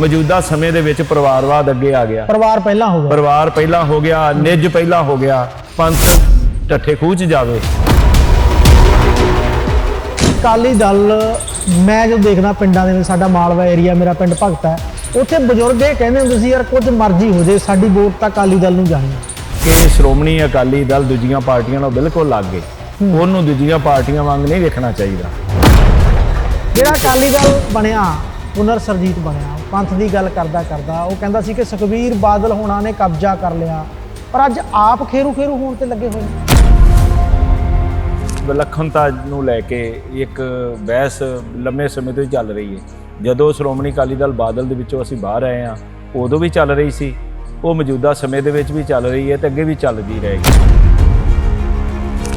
ਮੌਜੂਦਾ ਸਮੇਂ ਦੇ ਵਿੱਚ ਪਰਿਵਾਰਵਾਦ ਅੱਗੇ ਆ ਗਿਆ। ਪਰਿਵਾਰ ਪਹਿਲਾਂ ਹੋ ਗਿਆ। ਪਰਿਵਾਰ ਪਹਿਲਾਂ ਹੋ ਗਿਆ ਨਿੱਜ ਪਹਿਲਾਂ ਹੋ ਗਿਆ ਪੰਥ ਟੱਠੇ ਖੂਹ 'ਚ ਜਾਵੇ। ਅਕਾਲੀ ਦਲ ਮੈਂ ਜੋ ਦੇਖਦਾ ਪਿੰਡਾਂ ਦੇ ਵਿੱਚ ਸਾਡਾ ਮਾਲਵਾ ਏਰੀਆ ਮੇਰਾ ਪਿੰਡ ਭਗਤ ਹੈ ਉੱਥੇ ਬਜ਼ੁਰਗ ਇਹ ਕਹਿੰਦੇ ਹੁੰਦੇ ਸੀ ਯਾਰ ਕੁਝ ਮਰਜ਼ੀ ਹੋ ਜੇ ਸਾਡੀ ਵੋਟ ਤਾਂ ਅਕਾਲੀ ਦਲ ਨੂੰ ਜਾਣੀ ਕਿ ਸ਼੍ਰੋਮਣੀ ਅਕਾਲੀ ਦਲ ਦੂਜੀਆਂ ਪਾਰਟੀਆਂ ਨਾਲ ਬਿਲਕੁਲ ਲੱਗ ਗਏ। ਉਹਨੂੰ ਦੂਜੀਆਂ ਪਾਰਟੀਆਂ ਵਾਂਗ ਨਹੀਂ ਵੇਖਣਾ ਚਾਹੀਦਾ। ਜਿਹੜਾ ਅਕਾਲੀ ਦਲ ਬਣਿਆ ਪੁਨਰ ਸਰਜੀਤ ਬਣਿਆ ਪੰਥ ਦੀ ਗੱਲ ਕਰਦਾ ਕਰਦਾ, ਉਹ ਕਹਿੰਦਾ ਸੀ ਕਿ ਸੁਖਬੀਰ ਬਾਦਲ ਹੋਣਾ ਨੇ ਕਬਜ਼ਾ ਕਰ ਲਿਆ, ਪਰ ਅੱਜ ਆਪ ਖੇਰੂ ਖੇਰੂ ਹੋਣ ਤੇ ਲੱਗੇ ਹੋਏ ਨੇ। ਵਿਲੱਖਣਤਾ ਨੂੰ ਲੈ ਕੇ ਇੱਕ ਬਹਿਸ ਲੰਮੇ ਸਮੇਂ ਤੋਂ ਹੀ ਚੱਲ ਰਹੀ ਹੈ। ਜਦੋਂ ਸ਼੍ਰੋਮਣੀ ਅਕਾਲੀ ਦਲ ਬਾਦਲ ਦੇ ਵਿੱਚੋਂ ਅਸੀਂ ਬਾਹਰ ਆਏ ਆ ਉਦੋਂ ਵੀ ਚੱਲ ਰਹੀ ਸੀ, ਉਹ ਮੌਜੂਦਾ ਸਮੇਂ ਦੇ ਵਿੱਚ ਵੀ ਚੱਲ ਰਹੀ ਹੈ ਤੇ ਅੱਗੇ ਵੀ ਚੱਲਦੀ ਰਹੇਗੀ।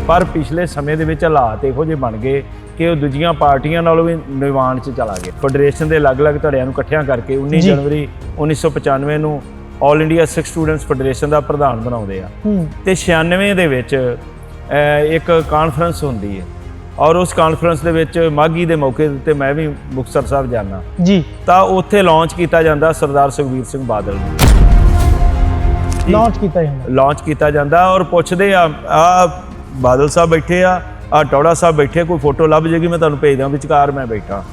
ਪਰ ਪਿਛਲੇ ਸਮੇਂ ਦੇ ਵਿੱਚ ਹਾਲਾਤ ਇਹੋ ਜਿਹੇ ਬਣ ਗਏ ਕਿ ਉਹ ਦੂਜੀਆਂ ਪਾਰਟੀਆਂ ਨਾਲੋਂ ਵੀ ਨਿਵਾਨ 'ਚ ਚਲਾ ਗਿਆ। ਫੈਡਰੇਸ਼ਨ ਦੇ ਅਲੱਗ-ਅਲੱਗ ਧੜਿਆਂ ਨੂੰ ਇਕੱਠਿਆਂ ਕਰਕੇ 19 ਜੀ। ਜਨਵਰੀ 1995 ਨੂੰ all India Sikh students federation ਦਾ ਪ੍ਰਧਾਨ ਬਣਾਉਂਦੇ ਆ। ਤੇ 96 ਦੇ ਵਿੱਚ ਇੱਕ ਕਾਨਫਰੰਸ ਹੁੰਦੀ ਹੈ। ਔਰ ਉਸ ਕਾਨਫਰੰਸ ਦੇ ਵਿੱਚ ਮਾਗੀ ਦੇ ਮੌਕੇ ਦੇ ਉੱਤੇ ਮੈਂ ਵੀ ਮੁਕਤਸਰ ਸਾਹਿਬ ਜਾਣਾ ਜੀ। ਤਾਂ ਉੱਥੇ ਲਾਂਚ ਕੀਤਾ ਜਾਂਦਾ ਸਰਦਾਰ ਸੁਖਬੀਰ ਸਿੰਘ ਬਾਦਲ ਨੂੰ। ਲਾਂਚ ਕੀਤਾ ਜਾਂਦਾ। ਲਾਂਚ ਕੀਤਾ ਜਾਂਦਾ ਔਰ ਪੁੱਛਦੇ ਆ ਆ ਬਾਦਲ ਸਾਹਿਬ ਬੈਠੇ ਆ ਆ ਟੌੜਾ ਸਾਹਿਬ ਬੈਠੇ ਕੋਈ ਫੋਟੋ ਲੱਭ ਜੇਗੀ ਮੈਂ ਤੁਹਾਨੂੰ ਭੇਜ ਦਾਂ ਵਿਚਕਾਰ ਮੈਂ ਬੈਠਾ।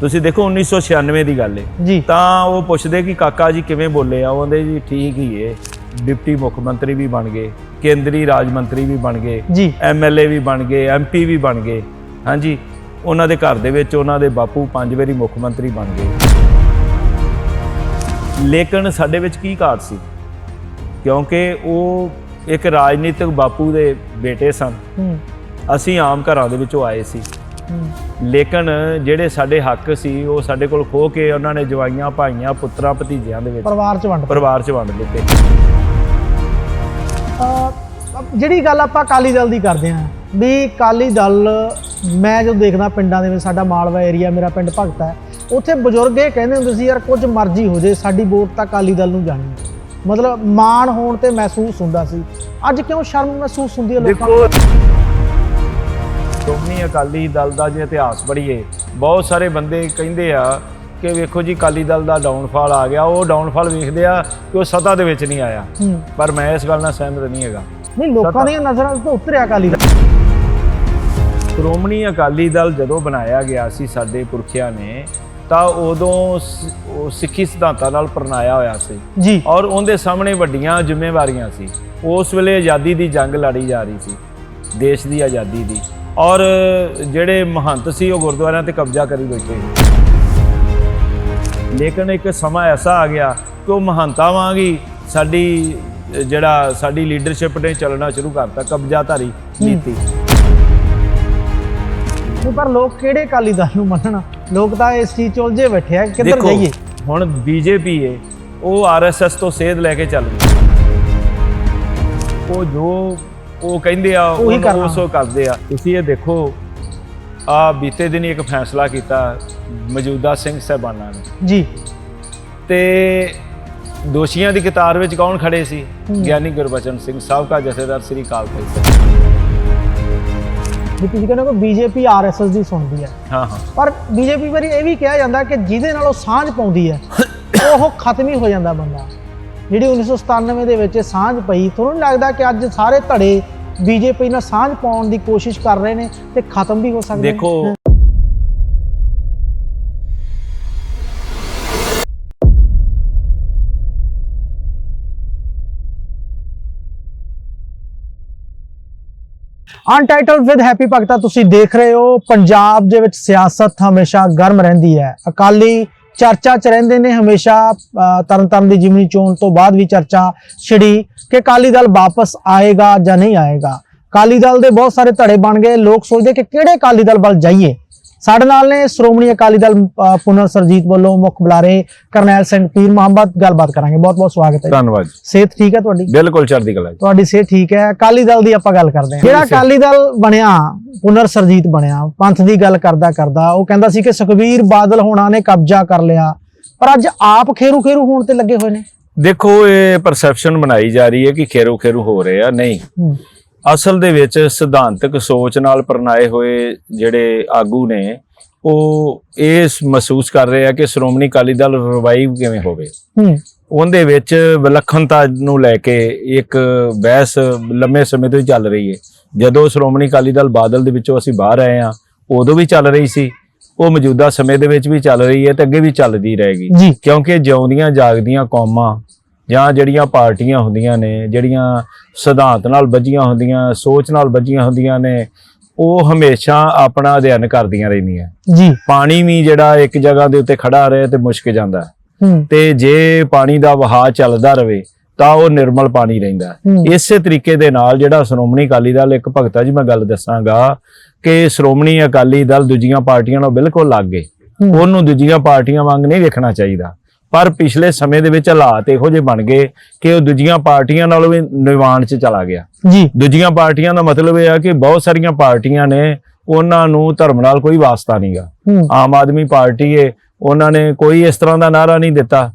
ਤੁਸੀਂ ਦੇਖੋ 1996 ਦੀ ਗੱਲ ਏ। ਤਾਂ ਉਹ ਪੁੱਛਦੇ ਕਿ ਕਾਕਾ ਜੀ ਕਿਵੇਂ ਬੋਲੇ ਆ ਉਹ ਕਹਿੰਦੇ ਜੀ ਠੀਕ ਹੀ ਏ। ਡਿਪਟੀ ਮੁੱਖ ਮੰਤਰੀ ਵੀ ਬਣ ਗਏ ਕੇਂਦਰੀ ਰਾਜ ਮੰਤਰੀ ਵੀ ਬਣ ਗਏ ਐਮਐਲਏ ਵੀ ਬਣ ਗਏ ਐਮਪੀ ਵੀ ਬਣ ਗਏ। ਹਾਂਜੀ ਉਹਨਾਂ ਦੇ ਘਰ ਦੇ ਵਿੱਚ ਉਹਨਾਂ ਦੇ ਬਾਪੂ ਪੰਜ ਵਾਰੀ ਮੁੱਖ ਮੰਤਰੀ ਬਣ ਗਏ। ਲੇਕਿਨ ਸਾਡੇ ਵਿੱਚ ਕੀ ਘਾਟ ਸੀ? ਕਿਉਂਕਿ ਉਹ ਇੱਕ ਰਾਜਨੀਤਿਕ ਬਾਪੂ ਦੇ ਬੇਟੇ ਸਨ। ਅਸੀਂ ਆਮ ਘਰਾਂ ਦੇ ਵਿੱਚੋਂ ਆਏ ਸੀ। ਲੇਕਿਨ ਜਿਹੜੇ ਸਾਡੇ ਹੱਕ ਸੀ ਉਹ ਸਾਡੇ ਕੋਲ ਖੋ ਕੇ ਉਹਨਾਂ ਨੇ ਜਵਾਈਆਂ ਭਾਈਆਂ ਪੁੱਤਰਾਂ ਭਤੀਜਿਆਂ ਦੇ ਵਿੱਚ ਪਰਿਵਾਰ ਚ ਵੰਡ ਪਰਿਵਾਰ 'ਚ ਵੰਡ ਦਿੱਤੇ। ਜਿਹੜੀ ਗੱਲ ਆਪਾਂ ਅਕਾਲੀ ਦਲ ਦੀ ਕਰਦੇ ਆਂ ਵੀ ਅਕਾਲੀ ਦਲ ਮੈਂ ਜੋ ਦੇਖਦਾ ਪਿੰਡਾਂ ਦੇ ਵਿੱਚ ਸਾਡਾ ਮਾਲਵਾ ਏਰੀਆ ਮੇਰਾ ਪਿੰਡ ਭਗਤ ਹੈ ਉੱਥੇ ਬਜ਼ੁਰਗ ਇਹ ਕਹਿੰਦੇ ਹੁੰਦੇ ਸੀ ਯਾਰ ਕੁਝ ਮਰਜ਼ੀ ਹੋ ਜੇ ਸਾਡੀ ਵੋਟ ਤਾਂ ਅਕਾਲੀ ਦਲ ਨੂੰ ਜਾਣੀ ਹੈ। ਮਤਲਬ ਮਾਣ ਹੋਣ ਤੇ ਮਹਿਸੂਸ ਹੁੰਦਾ ਸੀ। ਅੱਜ ਕਿਉਂ ਸ਼ਰਮ ਮਹਿਸੂਸ ਹੁੰਦੀ ਹੈ ਲੋਕਾਂ ਨੂੰ? ਦੇਖੋ ਸ਼੍ਰੋਮਣੀ ਅਕਾਲੀ ਦਲ ਦਾ ਜੇ ਇਤਿਹਾਸ ਪੜ੍ਹੀਏ ਬਹੁਤ ਸਾਰੇ ਬੰਦੇ ਕਹਿੰਦੇ ਆ ਕਿ ਵੇਖੋ ਜੀ ਅਕਾਲੀ ਦਲ ਦਾ ਡਾਊਨਫਾਲ ਆ ਗਿਆ। ਉਹ ਡਾਊਨਫਾਲ ਵੇਖਦੇ ਆ ਕਿ ਉਹ ਸੱਤਾ ਦੇ ਵਿੱਚ ਨਹੀਂ ਆਇਆ। ਪਰ ਮੈਂ ਇਸ ਗੱਲ ਨਾਲ ਸਹਿਮਤ ਨਹੀਂ ਹੈਗਾ। ਨਹੀਂ ਲੋਕਾਂ ਦੀਆਂ ਨਜ਼ਰਾਂ ਤੋਂ ਉਤਰਿਆ ਅਕਾਲੀ ਦਲ। ਸ਼੍ਰੋਮਣੀ ਅਕਾਲੀ ਦਲ ਜਦੋਂ ਬਣਾਇਆ ਗਿਆ ਸੀ ਸਾਡੇ ਪੁਰਖਿਆਂ ਨੇ ਤਾਂ ਉਦੋਂ ਸ- ਉਹ ਸਿੱਖੀ ਸਿਧਾਂਤਾਂ ਨਾਲ ਪ੍ਰਣਾਇਆ ਹੋਇਆ ਸੀ। ਜੀ। ਔਰ ਉਹਦੇ ਸਾਹਮਣੇ ਵੱਡੀਆਂ ਜ਼ਿੰਮੇਵਾਰੀਆਂ ਸੀ। ਉਸ ਵੇਲੇ ਆਜ਼ਾਦੀ ਦੀ ਜੰਗ ਲੜੀ ਜਾ ਰਹੀ ਸੀ ਦੇਸ਼ ਦੀ ਆਜ਼ਾਦੀ ਦੀ। ਔਰ ਜਿਹੜੇ ਮਹੰਤ ਸੀ ਉਹ ਗੁਰਦੁਆਰਿਆਂ ਤੇ ਕਬਜ਼ਾ ਕਰੀ ਬੈਠੇ। ਲੇਕਿਨ ਇੱਕ ਸਮਾਂ ਐਸਾ ਆ ਗਿਆ ਕਿ ਉਹ ਮਹੰਤਾਂ ਵਾਂਗ ਹੀ ਸਾਡੀ ਅ, ਜਿਹੜਾ ਸਾਡੀ ਲੀਡਰਸ਼ਿਪ ਨੇ ਚੱਲਣਾ ਸ਼ੁਰੂ ਕਰਤਾ ਕਬਜ਼ਾਧਾਰੀ ਨੀਤੀ। ਨਹੀਂ ਪਰ ਲੋਕ ਕਿਹੜੇ ਅਕਾਲੀ ਦਲ ਨੂੰ ਮੰਨਣ? ਲੋਕ ਤਾਂ ਇਸ ਚੀਜ਼ 'ਚ ਉਲਝੇ ਬੈਠੇ ਆ ਕਿੱਧਰ ਦੇਖੋ ਜਾਈਏ? ਹੁਣ ਬੀਜੇਪੀ ਏ ਉਹ ਆਰਐਸਐਸ ਤੋਂ ਸੇਧ ਲੈ ਕੇ ਚੱਲ ਰਹੀ ਉਹ ਜੋ ਉਹ ਕਹਿੰਦੇ ਆ ਉਹੀ ਕਰਨਾ। ਉਹ ਕਰਦੇ ਆ। ਤੁਸੀਂ ਇਹ ਦੇਖੋ ਆ ਬੀਤੇ ਦਿਨ ਇੱਕ ਫੈਸਲਾ ਕੀਤਾ ਮੌਜੂਦਾ ਸਿੰਘ ਸਾਹਿਬਾਨਾਂ ਨੇ। ਜੀ। ਤੇ ਦੋਸ਼ੀਆਂ ਦੀ ਕਤਾਰ ਵਿੱਚ ਕੌਣ ਖੜੇ ਸੀ। ਗਿਆਨੀ ਗੁਰਬਚਨ ਸਿੰਘ ਸਾਬਕਾ ਜਥੇਦਾਰ ਸ੍ਰੀ ਅਕਾਲ ਤਖਤ ਸਾਹਿਬ। ਵੀ ਤੁਸੀਂ ਕਹਿੰਦੇ ਹੋ ਬੀਜੇਪੀ ਆਰਐਸਐਸ ਦੀ ਸੁਣਦੀ ਹੈ। ਹਾਂ ਹਾਂ। ਪਰ ਬੀਜੇਪੀ ਵਾਰੀ ਇਹ ਵੀ ਕਿਹਾ ਜਾਂਦਾ ਕਿ ਜਿਹਦੇ ਨਾਲ ਉਹ ਸਾਂਝ ਪਾਉਂਦੀ ਹੈ ਉਹ ਖਤਮ ਹੀ ਹੋ ਜਾਂਦਾ ਬੰਦਾ। ਜਿਹੜੀ 1997 ਦੇ ਵਿੱਚ ਸਾਂਝ ਪਈ ਤੁਹਾਨੂੰ ਨਹੀਂ ਲੱਗਦਾ ਕਿ ਅੱਜ ਸਾਰੇ ਧੜੇ ਬੀਜੇਪੀ ਨਾਲ ਸਾਂਝ ਪਾਉਣ ਦੀ ਕੋਸ਼ਿਸ਼ ਕਰ ਰਹੇ ਨੇ ਤੇ ਖਤਮ ਵੀ ਹੋ ਸਕਦੇ ਨੇ? ਦੇਖੋ ਅਨਟਾਈਟਲਡ ਵਿਦ ਹੈਪੀ ਭਗਤਾ ਤੁਸੀਂ ਦੇਖ ਰਹੇ ਹੋ, ਪੰਜਾਬ ਦੇ ਵਿੱਚ ਸਿਆਸਤ ਹਮੇਸ਼ਾ ਗਰਮ ਰਹਿੰਦੀ ਹੈ। ਅਕਾਲੀ ਚਰਚਾ ਚ ਰਹਿੰਦੇ ਨੇ ਹਮੇਸ਼ਾ ਤਰਨਤਾਰਨ ਦੀ ਜਿਮਨੀ ਚੋਣ ਤੋਂ ਬਾਅਦ ਵੀ ਚਰਚਾ ਛਿੜੀ ਕਿ ਅਕਾਲੀ ਦਲ ਵਾਪਸ ਆਏਗਾ ਜਾਂ ਨਹੀਂ ਆਏਗਾ। ਅਕਾਲੀ ਦਲ ਦੇ ਬਹੁਤ ਸਾਰੇ ਧੜੇ ਬਣ ਗਏ, ਲੋਕ ਸੋਚਦੇ ਕਿ ਕਿਹੜੇ ਅਕਾਲੀ ਦਲ ਵੱਲ ਜਾਈਏ। ਸਾਡੇ ਨਾਲ ਨੇ ਸ਼੍ਰੋਮਣੀ ਅਕਾਲੀ ਦਲ ਪੁਨਰ ਸਰਜੀਤ ਵੱਲੋਂ ਮੁੱਖ ਬੁਲਾਰੇ ਕਰਨੈਲ ਸਿੰਘ ਪੀਰ ਮੁਹੰਮਦ ਗੱਲਬਾਤ ਕਰਾਂਗੇ। ਬਹੁਤ ਬਹੁਤ ਸਵਾਗਤ ਹੈ ਧੰਨਵਾਦ ਸਿਹਤ ਠੀਕ ਹੈ ਤੁਹਾਡੀ? ਬਿਲਕੁਲ ਚੜ੍ਹਦੀ ਕਲਾ ਜੀ। ਤੁਹਾਡੀ ਸਿਹਤ ਠੀਕ ਹੈ। ਅਕਾਲੀ ਦਲ ਦੀ ਆਪਾਂ ਗੱਲ ਕਰਦੇ ਹਾਂ। ਜਿਹੜਾ ਅਕਾਲੀ ਦਲ ਬਣਿਆ ਪੁਨਰ ਸਰਜੀਤ ਬਣਿਆ ਪੰਥ ਦੀ ਗੱਲ ਕਰਦਾ ਕਰਦਾ ਉਹ ਕਹਿੰਦਾ ਸੀ ਕਿ ਸੁਖਬੀਰ ਬਾਦਲ ਹੋਣਾ ਨੇ ਕਬਜ਼ਾ ਕਰ ਲਿਆ। ਪਰ ਅੱਜ ਆਪ ਖੇਰੂ ਖੇਰੂ ਹੋਣ ਤੇ ਲੱਗੇ ਹੋਏ ਨੇ। ਦੇਖੋ ਇਹ ਪਰਸੈਪਸ਼ਨ ਬਣਾਈ ਜਾ ਰਹੀ ਹੈ ਕਿ ਖੇਰੋ ਖੇਰੂ ਹੋ ਰਹੇ ਆ ਨਹੀਂ। ਅਸਲ ਦੇ ਵਿੱਚ ਸਿਧਾਂਤਕ ਸੋਚ ਨਾਲ ਪ੍ਰਣਾਏ ਹੋਏ ਜਿਹੜੇ ਆਗੂ ਨੇ ਉਹ ਇਹ ਮਹਿਸੂਸ ਕਰ ਰਹੇ ਆ ਕਿ ਸ਼੍ਰੋਮਣੀ ਅਕਾਲੀ ਦਲ ਰਿਵਾਈਵ ਕਿਵੇਂ ਹੋਵੇ। ਹੂੰ। ਉਹਦੇ ਵਿੱਚ ਵਿਲੱਖਣਤਾ ਨੂੰ ਲੈ ਕੇ ਇੱਕ ਬਹਿਸ ਲੰਮੇ ਸਮੇਂ ਤੋਂ ਚੱਲ ਰਹੀ ਹੈ ਜਦੋਂ ਸ਼੍ਰੋਮਣੀ ਅਕਾਲੀ ਦਲ ਬਾਦਲ ਦੇ ਵਿੱਚੋਂ ਅਸੀਂ ਬਾਹਰ ਆਏ ਆ ਉਦੋਂ ਵੀ ਚੱਲ ਰਹੀ ਸੀ। ਉਹ ਮੌਜੂਦਾ ਸਮੇਂ ਦੇ ਵਿੱਚ ਵੀ ਚੱਲ ਰਹੀ ਹੈ ਤੇ ਅੱਗੇ ਵੀ ਚੱਲਦੀ ਰਹੇਗੀ। ਕਿਉਂਕਿ ਜਿਉਂਦੀਆਂ ਜਾਗਦੀਆਂ ਕੌਮਾਂ ਜਾਂ ਜਿਹੜੀਆਂ ਪਾਰਟੀਆਂ ਹੁੰਦੀਆਂ ਨੇ ਜਿਹੜੀਆਂ ਸਿਧਾਂਤ ਨਾਲ ਬੱਝੀਆਂ ਹੁੰਦੀਆਂ ਸੋਚ ਨਾਲ ਬੱਝੀਆਂ ਹੁੰਦੀਆਂ ਨੇ ਉਹ ਹਮੇਸ਼ਾ ਆਪਣਾ ਅਧਿਐਨ ਕਰਦੀਆਂ ਰਹਿੰਦੀਆਂ। ਜੀ। ਪਾਣੀ ਵੀ ਜਿਹੜਾ ਇੱਕ ਜਗ੍ਹਾ ਦੇ ਉੱਤੇ ਖੜਾ ਰਹੇ ਤੇ ਮੁਸ਼ਕ ਜਾਂਦਾ। ਤੇ ਜੇ ਪਾਣੀ ਦਾ ਵਹਾਅ ਚੱਲਦਾ ਰਵੇ ਤਾਂ ਉਹ ਨਿਰਮਲ ਪਾਣੀ ਰਹਿੰਦਾ। ਇਸੇ ਤਰੀਕੇ ਦੇ ਨਾਲ ਜਿਹੜਾ ਸ਼੍ਰੋਮਣੀ ਅਕਾਲੀ ਦਲ ਇੱਕ ਭਗਤਾ ਜੀ ਮੈਂ ਗੱਲ ਦੱਸਾਂਗਾ ਕਿ ਸ਼੍ਰੋਮਣੀ ਅਕਾਲੀ ਦਲ ਦੂਜੀਆਂ ਪਾਰਟੀਆਂ ਨਾਲੋਂ ਬਿਲਕੁਲ ਲੱਗ। ਗਏ। ਉਹਨੂੰ ਦੂਜੀਆਂ ਪਾਰਟੀਆਂ ਵਾਂਗ ਨਹੀਂ ਵੇਖਣਾ ਚਾਹੀਦਾ। ਪਰ ਪਿਛਲੇ ਸਮੇਂ ਦੇ ਵਿੱਚ ਹਾਲਾਤ ਇਹੋ ਜਿਹੇ ਬਣ ਗਏ ਕਿ ਉਹ ਦੂਜੀਆਂ ਪਾਰਟੀਆਂ ਨਾਲੋਂ ਵੀ ਨਿਵਾਨ 'ਚ ਚਲਾ ਗਿਆ। ਜੀ। ਦੂਜੀਆਂ ਪਾਰਟੀਆਂ ਦਾ ਮਤਲਬ ਇਹ ਆ ਕਿ ਬਹੁਤ ਸਾਰੀਆਂ ਪਾਰਟੀਆਂ ਨੇ ਉਹਨਾਂ ਨੂੰ ਧਰਮ ਨਾਲ ਕੋਈ ਵਾਸਤਾ ਨਹੀਂਗਾ ਆਮ ਆਦਮੀ ਪਾਰਟੀ ਏ ਉਹਨਾਂ ਨੇ ਕੋਈ ਇਸ ਤਰ੍ਹਾਂ ਦਾ ਨਾਰਾ ਨਹੀਂ ਦਿੱਤਾ।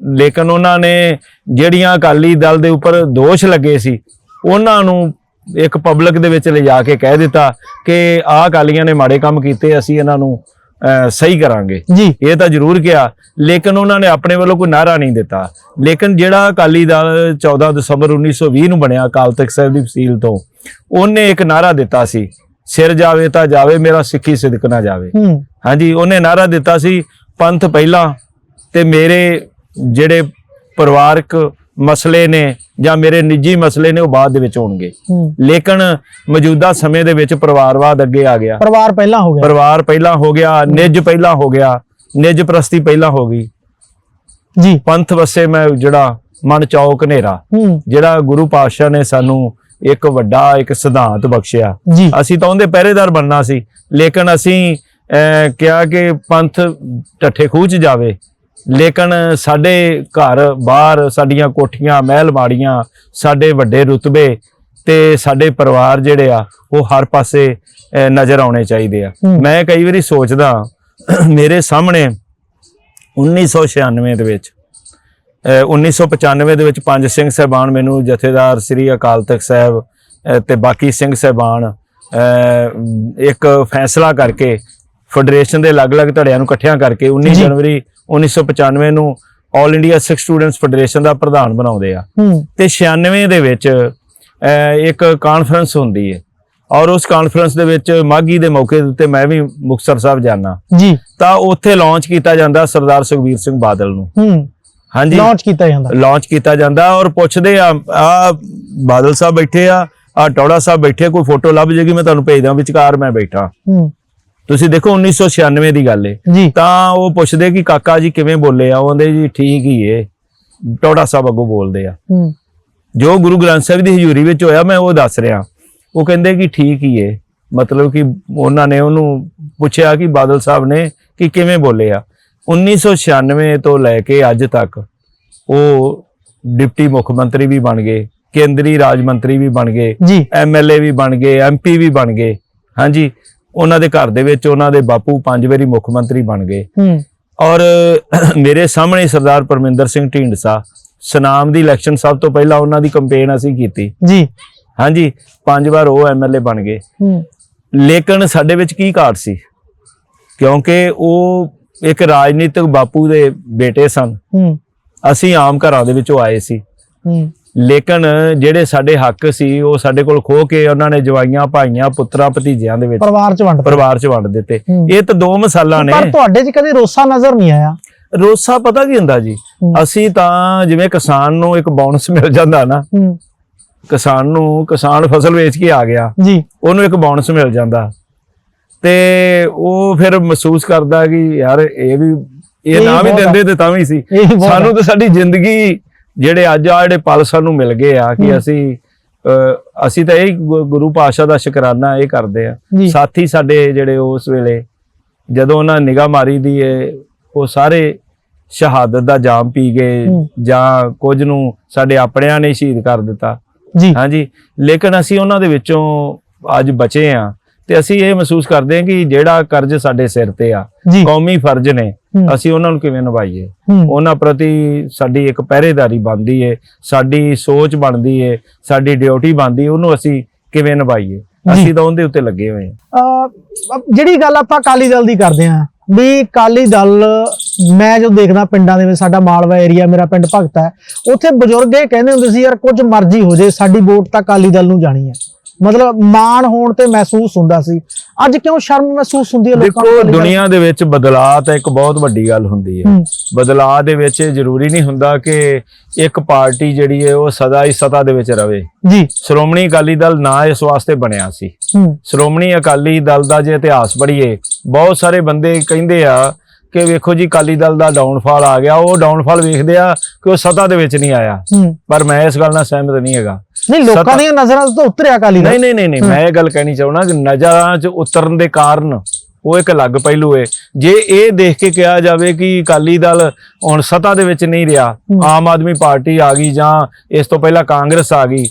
ਲੇਕਿਨ ਉਹਨਾਂ ਨੇ ਜਿਹੜੀਆਂ ਅਕਾਲੀ ਦਲ ਦੇ ਉੱਪਰ ਦੋਸ਼ ਲੱਗੇ ਸੀ ਉਹਨਾਂ ਨੂੰ ਇੱਕ ਪਬਲਿਕ ਦੇ ਵਿੱਚ ਲਿਜਾ ਕੇ ਕਹਿ ਦਿੱਤਾ ਕਿ ਆਹ ਅਕਾਲੀਆਂ ਨੇ ਮਾੜੇ ਕੰਮ ਕੀਤੇ ਅਸੀਂ ਇਹਨਾਂ ਨੂੰ ਸਹੀ ਕਰਾਂਗੇ। ਜੀ। ਇਹ ਤਾਂ ਜ਼ਰੂਰ ਕਿਹਾ। ਲੇਕਿਨ ਉਹਨਾਂ ਨੇ ਆਪਣੇ ਵੱਲੋਂ ਕੋਈ ਨਾਰਾ ਨਹੀਂ ਦਿੱਤਾ। ਲੇਕਿਨ ਜਿਹੜਾ ਅਕਾਲੀ ਦਲ 14 ਦਸੰਬਰ 1920 ਨੂੰ ਬਣਿਆ ਅਕਾਲ ਤਖਤ ਸਾਹਿਬ ਦੀ ਫਸੀਲ ਤੋਂ ਉਹਨੇ ਇੱਕ ਨਾਰਾ ਦਿੱਤਾ ਸੀ ਸਿਰ ਜਾਵੇ ਤਾਂ ਜਾਵੇ ਮੇਰਾ ਸਿੱਖੀ ਸਿਦਕ ਨਾ ਜਾਵੇ। ਹਾਂਜੀ ਉਹਨੇ ਨਾਰਾ ਦਿੱਤਾ ਸੀ ਪੰਥ ਪਹਿਲਾਂ ਤੇ ਮੇਰੇ ਜਿਹੜੇ ਪਰਿਵਾਰਕ ਮਸਲੇ ਨੇ ਜਾਂ ਮੇਰੇ ਨਿੱਜੀ ਮਸਲੇ ਨੇ ਉਹ ਬਾਅਦ ਦੇ ਵਿੱਚ ਹੋਣਗੇ। ਲੇਕਿਨ ਮੌਜੂਦਾ ਸਮੇਂ ਦੇ ਵਿੱਚ ਪਰਿਵਾਰਵਾਦ ਅੱਗੇ ਆ ਗਿਆ। ਪਰਿਵਾਰ ਪਹਿਲਾਂ ਹੋ ਗਿਆ। ਪਰਿਵਾਰ ਪਹਿਲਾਂ ਹੋ ਗਿਆ ਨਿੱਜ ਪਹਿਲਾਂ ਹੋ ਗਿਆ ਨਿੱਜ ਪ੍ਰਸਤੀ ਪਹਿਲਾਂ ਹੋ ਗਈ। ਜੀ। ਪੰਥ ਵਸੇ ਮੈਂ ਜਿਹੜਾ ਮਨ ਚੌਕ ਹਨੇਰਾ ਜਿਹੜਾ ਗੁਰੂ ਪਾਤਸ਼ਾਹ ਨੇ ਸਾਨੂੰ ਇੱਕ ਵੱਡਾ ਇੱਕ ਸਿਧਾਂਤ ਬਖਸ਼ਿਆ। ਅਸੀਂ ਤਾਂ ਉਹਦੇ ਪਹਿਰੇਦਾਰ ਬਣਨਾ ਸੀ ਲੇਕਿਨ ਅਸੀਂ ਕਿਹਾ ਕਿ ਪੰਥ ਟੱਠੇ ਖੂਹ 'ਚ ਜਾਵੇ ਲੇਕਿਨ ਸਾਡੇ ਘਰ ਬਾਹਰ ਸਾਡੀਆਂ ਕੋਠੀਆਂ ਮਹਿਲ ਮਾੜੀਆਂ ਸਾਡੇ ਵੱਡੇ ਰੁਤਬੇ ਤੇ ਸਾਡੇ ਪਰਿਵਾਰ ਜਿਹੜੇ ਆ ਉਹ ਹਰ ਪਾਸੇ ਨਜ਼ਰ ਆਉਣੇ ਚਾਹੀਦੇ ਆ। ਮੈਂ ਕਈ ਵਾਰੀ ਸੋਚਦਾ ਮੇਰੇ ਸਾਹਮਣੇ 1996 ਦੇ ਵਿੱਚ ਅਹ 1995 ਦੇ ਵਿੱਚ ਪੰਜ ਸਿੰਘ ਸਹਿਬਾਨ ਮੈਨੂੰ ਜਥੇਦਾਰ ਸ੍ਰੀ ਅਕਾਲ ਤਖਤ ਸਾਹਿਬ ਤੇ ਬਾਕੀ ਸਿੰਘ ਸਹਿਬਾਨ ਇੱਕ ਫੈਸਲਾ ਕਰਕੇ ਫੈਡਰੇਸ਼ਨ ਦੇ ਅਲੱਗ-ਅਲੱਗ ਧੜਿਆਂ ਨੂੰ ਇਕੱਠਿਆਂ ਕਰਕੇ 19 ਜੀ। ਜਨਵਰੀ 1995 ਨੂੰ 올 ਇੰਡੀਆ ਸਿੱਖ ਸਟੂਡੈਂਟਸ ਫੈਡਰੇਸ਼ਨ ਦਾ ਪ੍ਰਧਾਨ ਬਣਾਉਂਦੇ ਆ। ਤੇ 96 ਦੇ ਵਿੱਚ ਇੱਕ ਕਾਨਫਰੰਸ ਹੁੰਦੀ ਹੈ ਔਰ ਉਸ ਕਾਨਫਰੰਸ ਦੇ ਵਿੱਚ ਮਾਗੀ ਦੇ ਮੌਕੇ ਦੇ ਉੱਤੇ ਮੈਂ ਵੀ ਮੁਕਤਸਰ ਸਾਹਿਬ ਜਾਣਾ ਜੀ। ਤਾਂ ਉੱਥੇ ਲਾਂਚ ਕੀਤਾ ਜਾਂਦਾ ਸਰਦਾਰ ਸੁਖਬੀਰ ਸਿੰਘ ਬਾਦਲ ਨੂੰ। ਹੂੰ। ਹਾਂਜੀ। ਲਾਂਚ ਕੀਤਾ ਜਾਂਦਾ। ਲਾਂਚ ਕੀਤਾ ਜਾਂਦਾ ਔਰ ਪੁੱਛਦੇ ਆ ਆ ਬਾਦਲ ਸਾਹਿਬ ਬੈਠੇ ਆ ਆ ਟੌੜਾ ਸਾਹਿਬ ਬੈਠੇ ਕੋਈ ਫੋਟੋ ਲੱਭ ਜੇਗੀ ਮੈਂ ਤੁਹਾਨੂੰ ਭੇਜਦਾ ਵਿਚਕਾਰ ਮੈਂ ਬੈਠਾ। ਹੂੰ। ਤੁਸੀਂ ਦੇਖੋ 1996 ਦੀ ਗੱਲ ਏ। ਤਾਂ ਉਹ ਪੁੱਛਦੇ ਕਿ ਕਾਕਾ ਜੀ ਕਿਵੇਂ ਬੋਲੇ ਆ? ਉਹ ਕਹਿੰਦੇ ਜੀ ਠੀਕ ਹੀ ਏ। ਟੌੜਾ ਸਾਹਿਬ ਅੱਗੋਂ ਬੋਲਦੇ ਆ। ਜੋ ਗੁਰੂ ਗ੍ਰੰਥ ਸਾਹਿਬ ਦੀ ਹਜ਼ੂਰੀ ਵਿੱਚ ਹੋਇਆ ਮੈਂ ਉਹ ਦੱਸ ਰਿਹਾ। ਉਹ ਕਹਿੰਦੇ ਕਿ ਠੀਕ ਹੀ ਏ। ਮਤਲਬ ਕਿ ਉਹਨਾਂ ਨੇ ਉਹਨੂੰ ਪੁੱਛਿਆ ਕਿ ਬਾਦਲ ਸਾਹਿਬ ਨੇ ਕਿ ਕਿਵੇਂ ਬੋਲੇ ਆ। 1996 ਤੋਂ ਲੈ ਕੇ ਅੱਜ ਤੱਕ ਉਹ ਡਿਪਟੀ ਮੁੱਖ ਮੰਤਰੀ ਵੀ ਬਣ ਗਏ ਕੇਂਦਰੀ ਰਾਜ ਮੰਤਰੀ ਵੀ ਬਣ ਗਏ ਐਮਐਲਏ ਵੀ ਬਣ ਗਏ ਐਮਪੀ ਵੀ ਬਣ ਗਏ। ਹਾਂਜੀ। ਉਹਨਾਂ ਦੇ ਘਰ ਦੇ ਵਿੱਚ ਉਹਨਾਂ ਦੇ ਬਾਪੂ ਪੰਜ ਵਾਰੀ ਮੁੱਖ ਮੰਤਰੀ ਬਣ ਗਏ। ਹੂੰ। ਔਰ ਮੇਰੇ ਸਾਹਮਣੇ ਸਰਦਾਰ ਪਰਮਿੰਦਰ ਸਿੰਘ ਢੀਂਡਸਾ ਸਨਾਮ ਦੀ ਇਲੈਕਸ਼ਨ ਸਭ ਤੋਂ ਪਹਿਲਾਂ ਉਹਨਾਂ ਦੀ ਕੈਂਪੇਨ ਅਸੀਂ ਕੀਤੀ। ਜੀ। ਹਾਂਜੀ ਪੰਜ ਵਾਰ ਉਹ ਐਮਐਲਏ ਬਣ ਗਏ। ਹੂੰ। ਲੇਕਿਨ ਸਾਡੇ ਵਿੱਚ ਕੀ ਘਾਟ ਸੀ? ਕਿਉਂਕਿ ਉਹ ਇੱਕ ਰਾਜਨੀਤਿਕ ਬਾਪੂ ਦੇ ਬੇਟੇ ਸਨ। ਹੂੰ। ਅਸੀਂ ਆਮ ਘਰਾਂ ਦੇ ਵਿੱਚੋਂ ਆਏ ਸੀ। ਹੂੰ। ਲੇਕਿਨ ਜਿਹੜੇ ਸਾਡੇ ਹੱਕ ਸੀ ਉਹ ਸਾਡੇ ਕੋਲ ਖੋ ਕੇ ਉਹਨਾਂ ਨੇ ਜਵਾਈਆਂ ਭਾਈਆਂ ਪੁੱਤਰਾਂ ਭਤੀਜਿਆਂ ਦੇ ਵਿੱਚ ਪਰਿਵਾਰ ਚ ਵੰਡ। ਪਰਿਵਾਰ 'ਚ ਵੰਡ ਦਿੱਤੇ। ਇਹ ਤਾਂ ਦੋ ਮਸਾਲਾ ਨੇ ਪਰ ਤੁਹਾਡੇ ਚ ਕਦੇ ਰੋਸਾ ਨਜ਼ਰ ਨਹੀਂ ਆਇਆ ਰੋਸਾ ਪਤਾ ਕੀ ਹੁੰਦਾ ਜੀ। ਅਸੀਂ ਤਾਂ ਜਿਵੇਂ ਕਿਸਾਨ ਨੂੰ ਇੱਕ ਬੋਨਸ ਮਿਲ ਜਾਂਦਾ ਨਾ ਕਿਸਾਨ ਨੂੰ ਕਿਸਾਨ ਫਸਲ ਵੇਚ ਕੇ ਆ ਗਿਆ ਜੀ ਉਹਨੂੰ ਇੱਕ ਬੋਨਸ ਮਿਲ ਜਾਂਦਾ ਤੇ ਉਹ ਫਿਰ ਮਹਿਸੂਸ ਕਰਦਾ ਕਿ ਯਾਰ ਇਹ ਵੀ ਇਹ ਨਾ ਵੀ। ਦਿੰਦੇ ਤੇ ਤਾਂ ਵੀ ਸੀ ਸਾਨੂੰ। ਤਾਂ ਸਾਡੀ ਜ਼ਿੰਦਗੀ ਜਿਹੜੇ ਅੱਜ ਆ ਜਿਹੜੇ ਪਲ ਸਾਨੂੰ ਮਿਲ ਗਏ ਆ ਕਿ। ਅਸੀਂ ਅਸੀਂ ਤਾਂ ਇਹ ਗੁਰੂ ਪਾਤਸ਼ਾਹ ਦਾ ਸ਼ੁਕਰਾਨਾ ਇਹ ਕਰਦੇ ਆ। ਸਾਥੀ ਸਾਡੇ ਜਿਹੜੇ ਉਸ ਵੇਲੇ ਜਦੋਂ ਉਹਨਾਂ ਨਿਗਾਹ ਮਾਰੀ ਦੀ ਏ ਉਹ ਸਾਰੇ ਸ਼ਹਾਦਤ ਦਾ ਜਾਮ ਪੀ ਗਏ। ਜਾਂ ਕੁਝ ਨੂੰ ਸਾਡੇ ਆਪਣਿਆਂ ਨੇ ਸ਼ਹੀਦ ਕਰ ਦਿੱਤਾ। ਜੀ। ਹਾਂਜੀ। ਲੇਕਿਨ ਅਸੀਂ ਉਹਨਾਂ ਦੇ ਵਿੱਚੋਂ ਅੱਜ ਬਚੇ ਆ। ਤੇ ਅਸੀਂ ਇਹ ਮਹਿਸੂਸ ਕਰਦੇ ਹਾਂ ਕਿ ਜਿਹੜਾ ਕਰਜ਼ ਸਾਡੇ ਸਿਰ ਤੇ ਆ ਕੌਮੀ ਫਰਜ਼ ਨੇ। ਅਸੀਂ ਉਹਨਾਂ ਨੂੰ ਕਿਵੇਂ ਨਿਭਾਈਏ? ਉਹਨਾਂ ਪ੍ਰਤੀ ਸਾਡੀ ਇੱਕ ਪਹਿਰੇਦਾਰੀ ਬਣਦੀ ਏ ਸਾਡੀ ਸੋਚ ਬਣਦੀ ਏ ਸਾਡੀ ਡਿਊਟੀ ਬਣਦੀ ਉਹਨੂੰ ਅਸੀਂ ਕਿਵੇਂ ਨਿਭਾਈਏ? ਅਸੀਂ ਤਾਂ ਉਹਦੇ ਉੱਤੇ ਲੱਗੇ ਹੋਏ ਅਹ ਜਿਹੜੀ ਗੱਲ ਆਪਾਂ ਅਕਾਲੀ ਦਲ ਦੀ ਕਰਦੇ ਆਂ ਵੀ ਅਕਾਲੀ ਦਲ ਮੈਂ ਜੋ ਦੇਖਦਾ ਪਿੰਡਾਂ ਦੇ ਵਿੱਚ ਸਾਡਾ ਮਾਲਵਾ ਏਰੀਆ ਮੇਰਾ ਪਿੰਡ ਭਗਤਾ ਹੈ ਉੱਥੇ ਬਜ਼ੁਰਗ ਇਹ ਕਹਿੰਦੇ ਹੁੰਦੇ ਸੀ ਯਾਰ ਕੁਝ ਮਰਜ਼ੀ ਹੋ ਜੇ ਸਾਡੀ ਵੋਟ ਤਾਂ ਅਕਾਲੀ ਦਲ ਨੂੰ ਜਾਣੀ ਹੈ। ਮਤਲਬ ਮਾਣ ਹੋਣ ਤੇ ਮਹਿਸੂਸ ਹੁੰਦਾ ਸੀ। ਅੱਜ ਕਿਉਂ ਸ਼ਰਮ ਮਹਿਸੂਸ ਹੁੰਦੀ ਹੈ ਲੋਕਾਂ ਨੂੰ ਦੇਖੋ ਦੁਨੀਆ ਦੇ ਵਿੱਚ ਬਦਲਾਅ ਤਾਂ ਇੱਕ ਬਹੁਤ ਵੱਡੀ ਗੱਲ ਹੁੰਦੀ ਹੈ। ਬਦਲਾਅ ਦੇ ਵਿੱਚ ਇਹ ਜ਼ਰੂਰੀ ਨਹੀਂ ਹੁੰਦਾ ਕਿ ਇੱਕ ਪਾਰਟੀ ਜਿਹੜੀ ਹੈ ਉਹ ਸਦਾ ਹੀ ਸਤਾ ਦੇ ਵਿੱਚ ਰਵੇ। ਜੀ। ਸ਼੍ਰੋਮਣੀ ਅਕਾਲੀ ਦਲ ਨਾ ਇਸ ਵਾਸਤੇ ਬਣਿਆ ਸੀ। ਸ਼੍ਰੋਮਣੀ ਅਕਾਲੀ ਦਲ ਦਾ ਜੇ ਇਤਿਹਾਸ ਪੜ੍ਹੀਏ ਬਹੁਤ ਸਾਰੇ ਬੰਦੇ ਕਹਿੰਦੇ ਆ ਕਿ ਵੇਖੋ ਜੀ ਅਕਾਲੀ ਦਲ ਦਾ ਡਾਊਨਫਾਲ ਆ ਗਿਆ। ਉਹ ਡਾਊਨਫਾਲ ਵੇਖਦੇ ਆ ਕਿ ਉਹ ਸਤਾ ਦੇ ਵਿੱਚ ਨਹੀਂ ਆਇਆ। ਪਰ ਮੈਂ ਇਸ ਗੱਲ ਨਾਲ ਸਹਿਮਤ ਨਹੀਂ ਹੈਗਾ। ਨਹੀਂ ਲੋਕਾਂ ਦੀਆਂ ਨਜ਼ਰਾਂ ਤੋਂ ਉਤਰਿਆ ਅਕਾਲੀ ਦਲ। ਨਹੀਂ ਨਹੀਂ ਨਹੀਂ ਮੈਂ ਇਹ ਗੱਲ ਕਹਿਣੀ ਚਾਹੁੰਦਾ ਕਿ ਨਜ਼ਰਾਂ 'ਚ ਉਤਰਨ ਦੇ ਕਾਰਨ ਉਹ ਇੱਕ ਅਲੱਗ ਪਹਿਲੂ ਹੈ ਜੇ ਇਹ ਦੇਖ ਕੇ ਕਿਹਾ ਜਾਵੇ ਕਿ ਅਕਾਲੀ ਦਲ ਹੁਣ ਸਤਾ ਦੇ ਵਿੱਚ ਨਹੀਂ ਰਿਹਾ। ਆਮ ਆਦਮੀ ਪਾਰਟੀ ਆ ਗਈ ਜਾਂ ਇਸ ਤੋਂ ਪਹਿਲਾਂ ਕਾਂਗਰਸ ਆ ਗਈ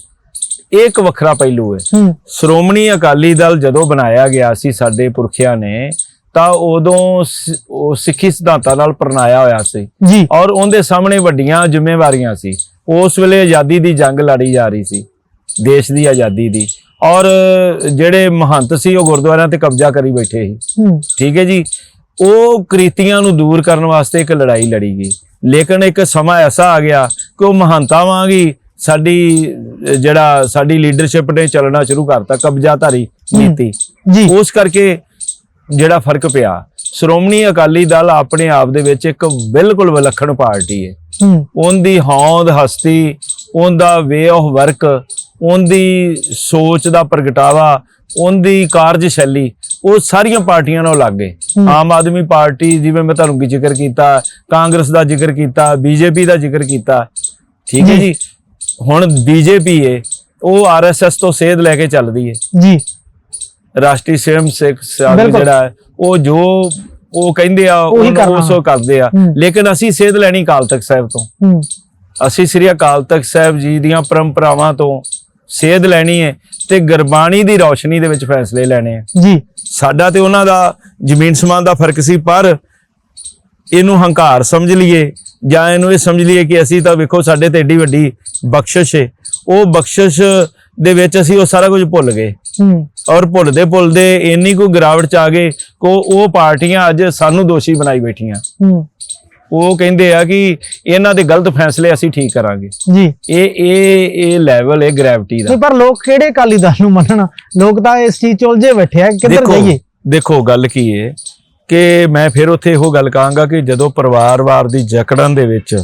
ਇਹ ਇੱਕ ਵੱਖਰਾ ਪਹਿਲੂ ਹੂੰ। ਸ਼੍ਰੋਮਣੀ ਅਕਾਲੀ ਦਲ ਜਦੋਂ ਬਣਾਇਆ ਗਿਆ ਸੀ ਸਾਡੇ ਪੁਰਖਿਆਂ ਨੇ ਤਾਂ ਉਦੋਂ ਸ- ਉਹ ਸਿੱਖੀ ਸਿਧਾਂਤਾਂ ਨਾਲ ਪ੍ਰਣਾਇਆ ਹੋਇਆ ਸੀ। ਜੀ। ਔਰ ਉਹਦੇ ਸਾਹਮਣੇ ਵੱਡੀਆਂ ਜ਼ਿੰਮੇਵਾਰੀਆਂ ਸੀ। ਉਸ ਵੇਲੇ ਆਜ਼ਾਦੀ ਦੀ ਜੰਗ ਲੜੀ ਜਾ ਰਹੀ ਸੀ ਦੇਸ਼ ਦੀ ਆਜ਼ਾਦੀ ਦੀ। ਔਰ ਜਿਹੜੇ ਮਹੰਤ ਸੀ ਉਹ ਗੁਰਦੁਆਰਿਆਂ ਤੇ ਕਬਜ਼ਾ ਕਰੀ ਬੈਠੇ ਸੀ। ਹੂੰ। ਠੀਕ ਹੈ ਜੀ? ਉਹ ਕ੍ਰਿਤੀਆਂ ਨੂੰ ਦੂਰ ਕਰਨ ਵਾਸਤੇ ਇੱਕ ਲੜਾਈ ਲੜੀ ਗਈ। ਲੇਕਿਨ ਇੱਕ ਸਮਾਂ ਐਸਾ ਆ ਗਿਆ ਕਿ ਉਹ ਮਹੰਤਾਂ ਵਾਂਗੀ ਸਾਡੀ ਅਹ, ਜਿਹੜਾ ਸਾਡੀ ਲੀਡਰਸ਼ਿਪ ਨੇ ਚੱਲਣਾ ਸ਼ੁਰੂ ਕਰਤਾ ਕਬਜ਼ਾਧਾਰੀ ਨੀਤੀ। ਜੀ। ਉਸ ਕਰਕੇ ਜਿਹੜਾ ਫ਼ਰਕ ਪਿਆ ਸ਼੍ਰੋਮਣੀ ਅਕਾਲੀ ਦਲ ਆਪਣੇ ਆਪ ਦੇ ਵਿੱਚ ਇੱਕ ਬਿਲਕੁਲ ਵਿਲੱਖਣ ਪਾਰਟੀ ਹੈ। ਉਹਦੀ ਹੌਂਦ ਹਸਤੀ ਉਹਦਾ ਵੇ ਆਫ ਵਰਕ ਉਹਦੀ ਸੋਚ ਦਾ ਪ੍ਰਗਟਾਵਾ ਉਹਦੀ ਕਾਰਜਸ਼ੈਲੀ ਉਹ ਸਾਰੀਆਂ ਪਾਰਟੀਆਂ ਨਾਲ ਲੱਗ ਗਏ। ਆਮ ਆਦਮੀ ਪਾਰਟੀ ਜਿਵੇਂ ਮੈਂ ਤੁਹਾਨੂੰ ਜ਼ਿਕਰ ਕੀਤਾ ਕਾਂਗਰਸ ਦਾ ਜ਼ਿਕਰ ਕੀਤਾ ਬੀਜੇਪੀ ਦਾ ਜ਼ਿਕਰ ਕੀਤਾ ਠੀਕ ਹੈ। ਜੀ। ਹੁਣ ਬੀਜੇਪੀ ਹੈ ਉਹ ਆਰਐਸਐਸ ਤੋਂ ਸੇਧ ਲੈ ਕੇ ਚੱਲਦੀ ਹੈ ਜੀ। ਰਾਸ਼ਟਰੀ ਸਵੈਮ ਸੇਵਕ ਸੰਘ। ਜਿਹੜਾ ਹੈ, ਉਹ ਜੋ ਉਹ ਕਹਿੰਦੇ ਆ ਉਹੀ ਉਹ ਕਰਦੇ ਆ। ਲੇਕਿਨ ਅਸੀਂ ਸੇਧ ਲੈਣੀ ਕਾਲ ਤਖਤ ਸਾਹਿਬ ਤੋਂ। ਅਸੀਂ ਸ੍ਰੀ ਅਕਾਲ ਤਖਤ ਸਾਹਿਬ ਜੀ ਦੀਆਂ ਪਰੰਪਰਾਵਾਂ ਤੋਂ ਸੇਧ ਲੈਣੀ ਹੈ ਤੇ ਗੁਰਬਾਣੀ ਦੀ ਰੌਸ਼ਨੀ ਦੇ ਵਿੱਚ ਫੈਸਲੇ ਲੈਣੇ ਆ। ਜੀ। ਸਾਡਾ ਤੇ ਉਹਨਾਂ ਦਾ ਜ਼ਮੀਨ ਸਮਾਨ ਦਾ ਫ਼ਰਕ ਸੀ ਪਰ ਇਹਨੂੰ ਹੰਕਾਰ ਸਮਝ ਲਈਏ ਜਾਂ ਇਹਨੂੰ ਇਹ ਸਮਝ ਲਈਏ ਕਿ ਅਸੀਂ ਤਾਂ ਵੇਖੋ ਸਾਡੇ ਤੇ ਏਡੀ ਵੱਡੀ ਬਖਸ਼ਿਸ਼ ਹੈ ਉਹ ਬਖਸ਼ਿਸ਼ ਦੇ ਵਿੱਚ ਅਸੀਂ ਉਹ ਸਾਰਾ ਕੁਝ ਭੁੱਲ ਗਏ। ਹੂੰ। ਔਰ ਭੁੱਲਦੇ ਭੁੱਲਦੇ ਇੰਨੀ ਕੋ ਗਿਰਾਵਟ ਚ ਆ ਗਏ ਕੋ ਉਹ ਪਾਰਟੀਆਂ ਅੱਜ ਸਾਨੂੰ ਦੋਸ਼ੀ ਬਣਾਈ ਬੈਠੀਆਂ। ਉਹ ਕਹਿੰਦੇ ਆ ਕਿ ਇਹਨਾਂ ਦੇ ਗਲਤ ਫੈਸਲੇ ਅਸੀਂ ਠੀਕ ਕਰਾਂਗੇ। ਜੀ। ਇਹ ਇਹ ਇਹ ਲੈਵਲ ਹੈ ਗ੍ਰੈਵਿਟੀ ਦਾ। ਪਰ ਲੋਕ ਕਿਹੜੇ ਅਕਾਲੀ ਦਲ ਨੂੰ ਮੰਨਣ? ਲੋਕ ਤਾਂ ਇਸ ਚੀਜ਼ ਚ ਉਲਝੇ ਬੈਠੇ ਆ ਕਿੱਧਰ ਜਾਈਏ? ਦੇਖੋ ਗੱਲ ਕੀ ਹੈ ਕਿ ਮੈਂ ਫਿਰ ਉੱਥੇ ਇਹੋ ਗੱਲ ਕਹਾਂਗਾ ਕਿ ਜਦੋਂ ਪਰਿਵਾਰਵਾਰ ਦੀ ਜਕੜਨ ਦੇ ਵਿੱਚ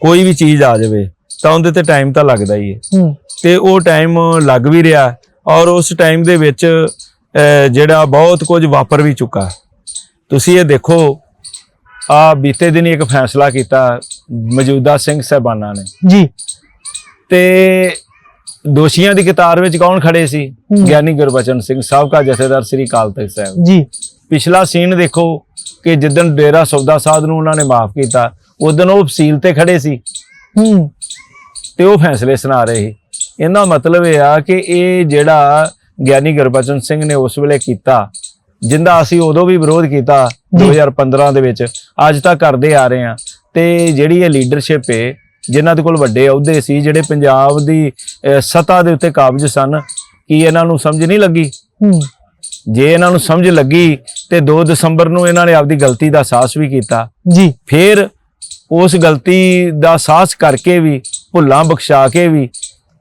ਕੋਈ ਵੀ ਚੀਜ਼ ਆ ਜਾਵੇ ਤਾਂ ਉਹਦੇ ਤੇ ਟਾਈਮ ਤਾਂ ਲੱਗਦਾ ਹੀ ਹੈ ਹੂੰ। ਤੇ ਉਹ ਟਾਈਮ ਲੱਗ ਵੀ ਰਿਹਾ। ਔਰ ਉਸ ਟਾਈਮ ਦੇ ਵਿੱਚ ਜਿਹੜਾ ਬਹੁਤ ਕੁਝ ਵਾਪਰ ਵੀ ਚੁੱਕਾ ਤੁਸੀਂ ਇਹ ਦੇਖੋ ਆ ਬੀਤੇ ਦਿਨ ਇੱਕ ਫੈਸਲਾ ਕੀਤਾ ਮੌਜੂਦਾ ਸਿੰਘ ਸਾਹਿਬਾਨਾਂ ਨੇ। ਜੀ। ਤੇ ਦੋਸ਼ੀਆਂ ਦੀ ਕਤਾਰ ਵਿੱਚ ਕੌਣ ਖੜੇ ਸੀ। ਗਿਆਨੀ ਗੁਰਬਚਨ ਸਿੰਘ ਸਾਬਕਾ ਜਥੇਦਾਰ ਸ੍ਰੀ ਅਕਾਲ ਤਖਤ ਸਾਹਿਬ। ਜੀ। ਪਿਛਲਾ ਸੀਨ ਦੇਖੋ ਕਿ ਜਿੱਦਣ ਡੇਰਾ ਸੌਦਾ ਸਾਧ ਨੂੰ ਉਹਨਾਂ ਨੇ ਮਾਫ ਕੀਤਾ ਉਦੋਂ ਉਹ ਫਸੀਲ ਤੇ ਖੜੇ ਸੀ। ਹੂੰ। ਤੇ ਉਹ ਫੈਸਲੇ ਸੁਣਾ ਰਹੇ ਸੀ। ਇਹਦਾ ਮਤਲਬ ਇਹ ਆ ਕਿ ਇਹ ਜਿਹੜਾ ਗਿਆਨੀ ਗੁਰਬਚਨ ਸਿੰਘ ਨੇ ਉਸ ਵੇਲੇ ਕੀਤਾ ਜਿੰਦਾ ਅਸੀਂ ਉਦੋਂ ਵੀ ਵਿਰੋਧ ਕੀਤਾ ਜੀ। 2015 ਦੇ ਵਿੱਚ ਅੱਜ ਤੱਕ ਕਰਦੇ ਆ ਰਹੇ ਆ ਤੇ ਜਿਹੜੀ ਇਹ ਲੀਡਰਸ਼ਿਪ ਹੈ ਜਿਨ੍ਹਾਂ ਦੇ ਕੋਲ ਵੱਡੇ ਅਹੁਦੇ ਸੀ ਜਿਹੜੇ ਪੰਜਾਬ ਦੀ ਸੱਤਾ ਦੇ ਉੱਤੇ ਕਾਬਜ ਸਨ ਕੀ ਇਹਨਾਂ ਨੂੰ ਸਮਝ ਨਹੀਂ ਲੱਗੀ? ਜੇ ਇਹਨਾਂ ਨੂੰ ਸਮਝ ਲੱਗੀ ਤੇ 2 ਦਸੰਬਰ ਨੂੰ ਇਹਨਾਂ ਨੇ ਆਪਦੀ ਗਲਤੀ ਦਾ ਅਹਿਸਾਸ ਵੀ ਕੀਤਾ। ਜੀ। ਫਿਰ ਉਸ ਗਲਤੀ ਦਾ ਅਹਿਸਾਸ ਕਰਕੇ ਵੀ ਭੁੱਲਾਂ ਬਖਸ਼ਾ ਕੇ ਵੀ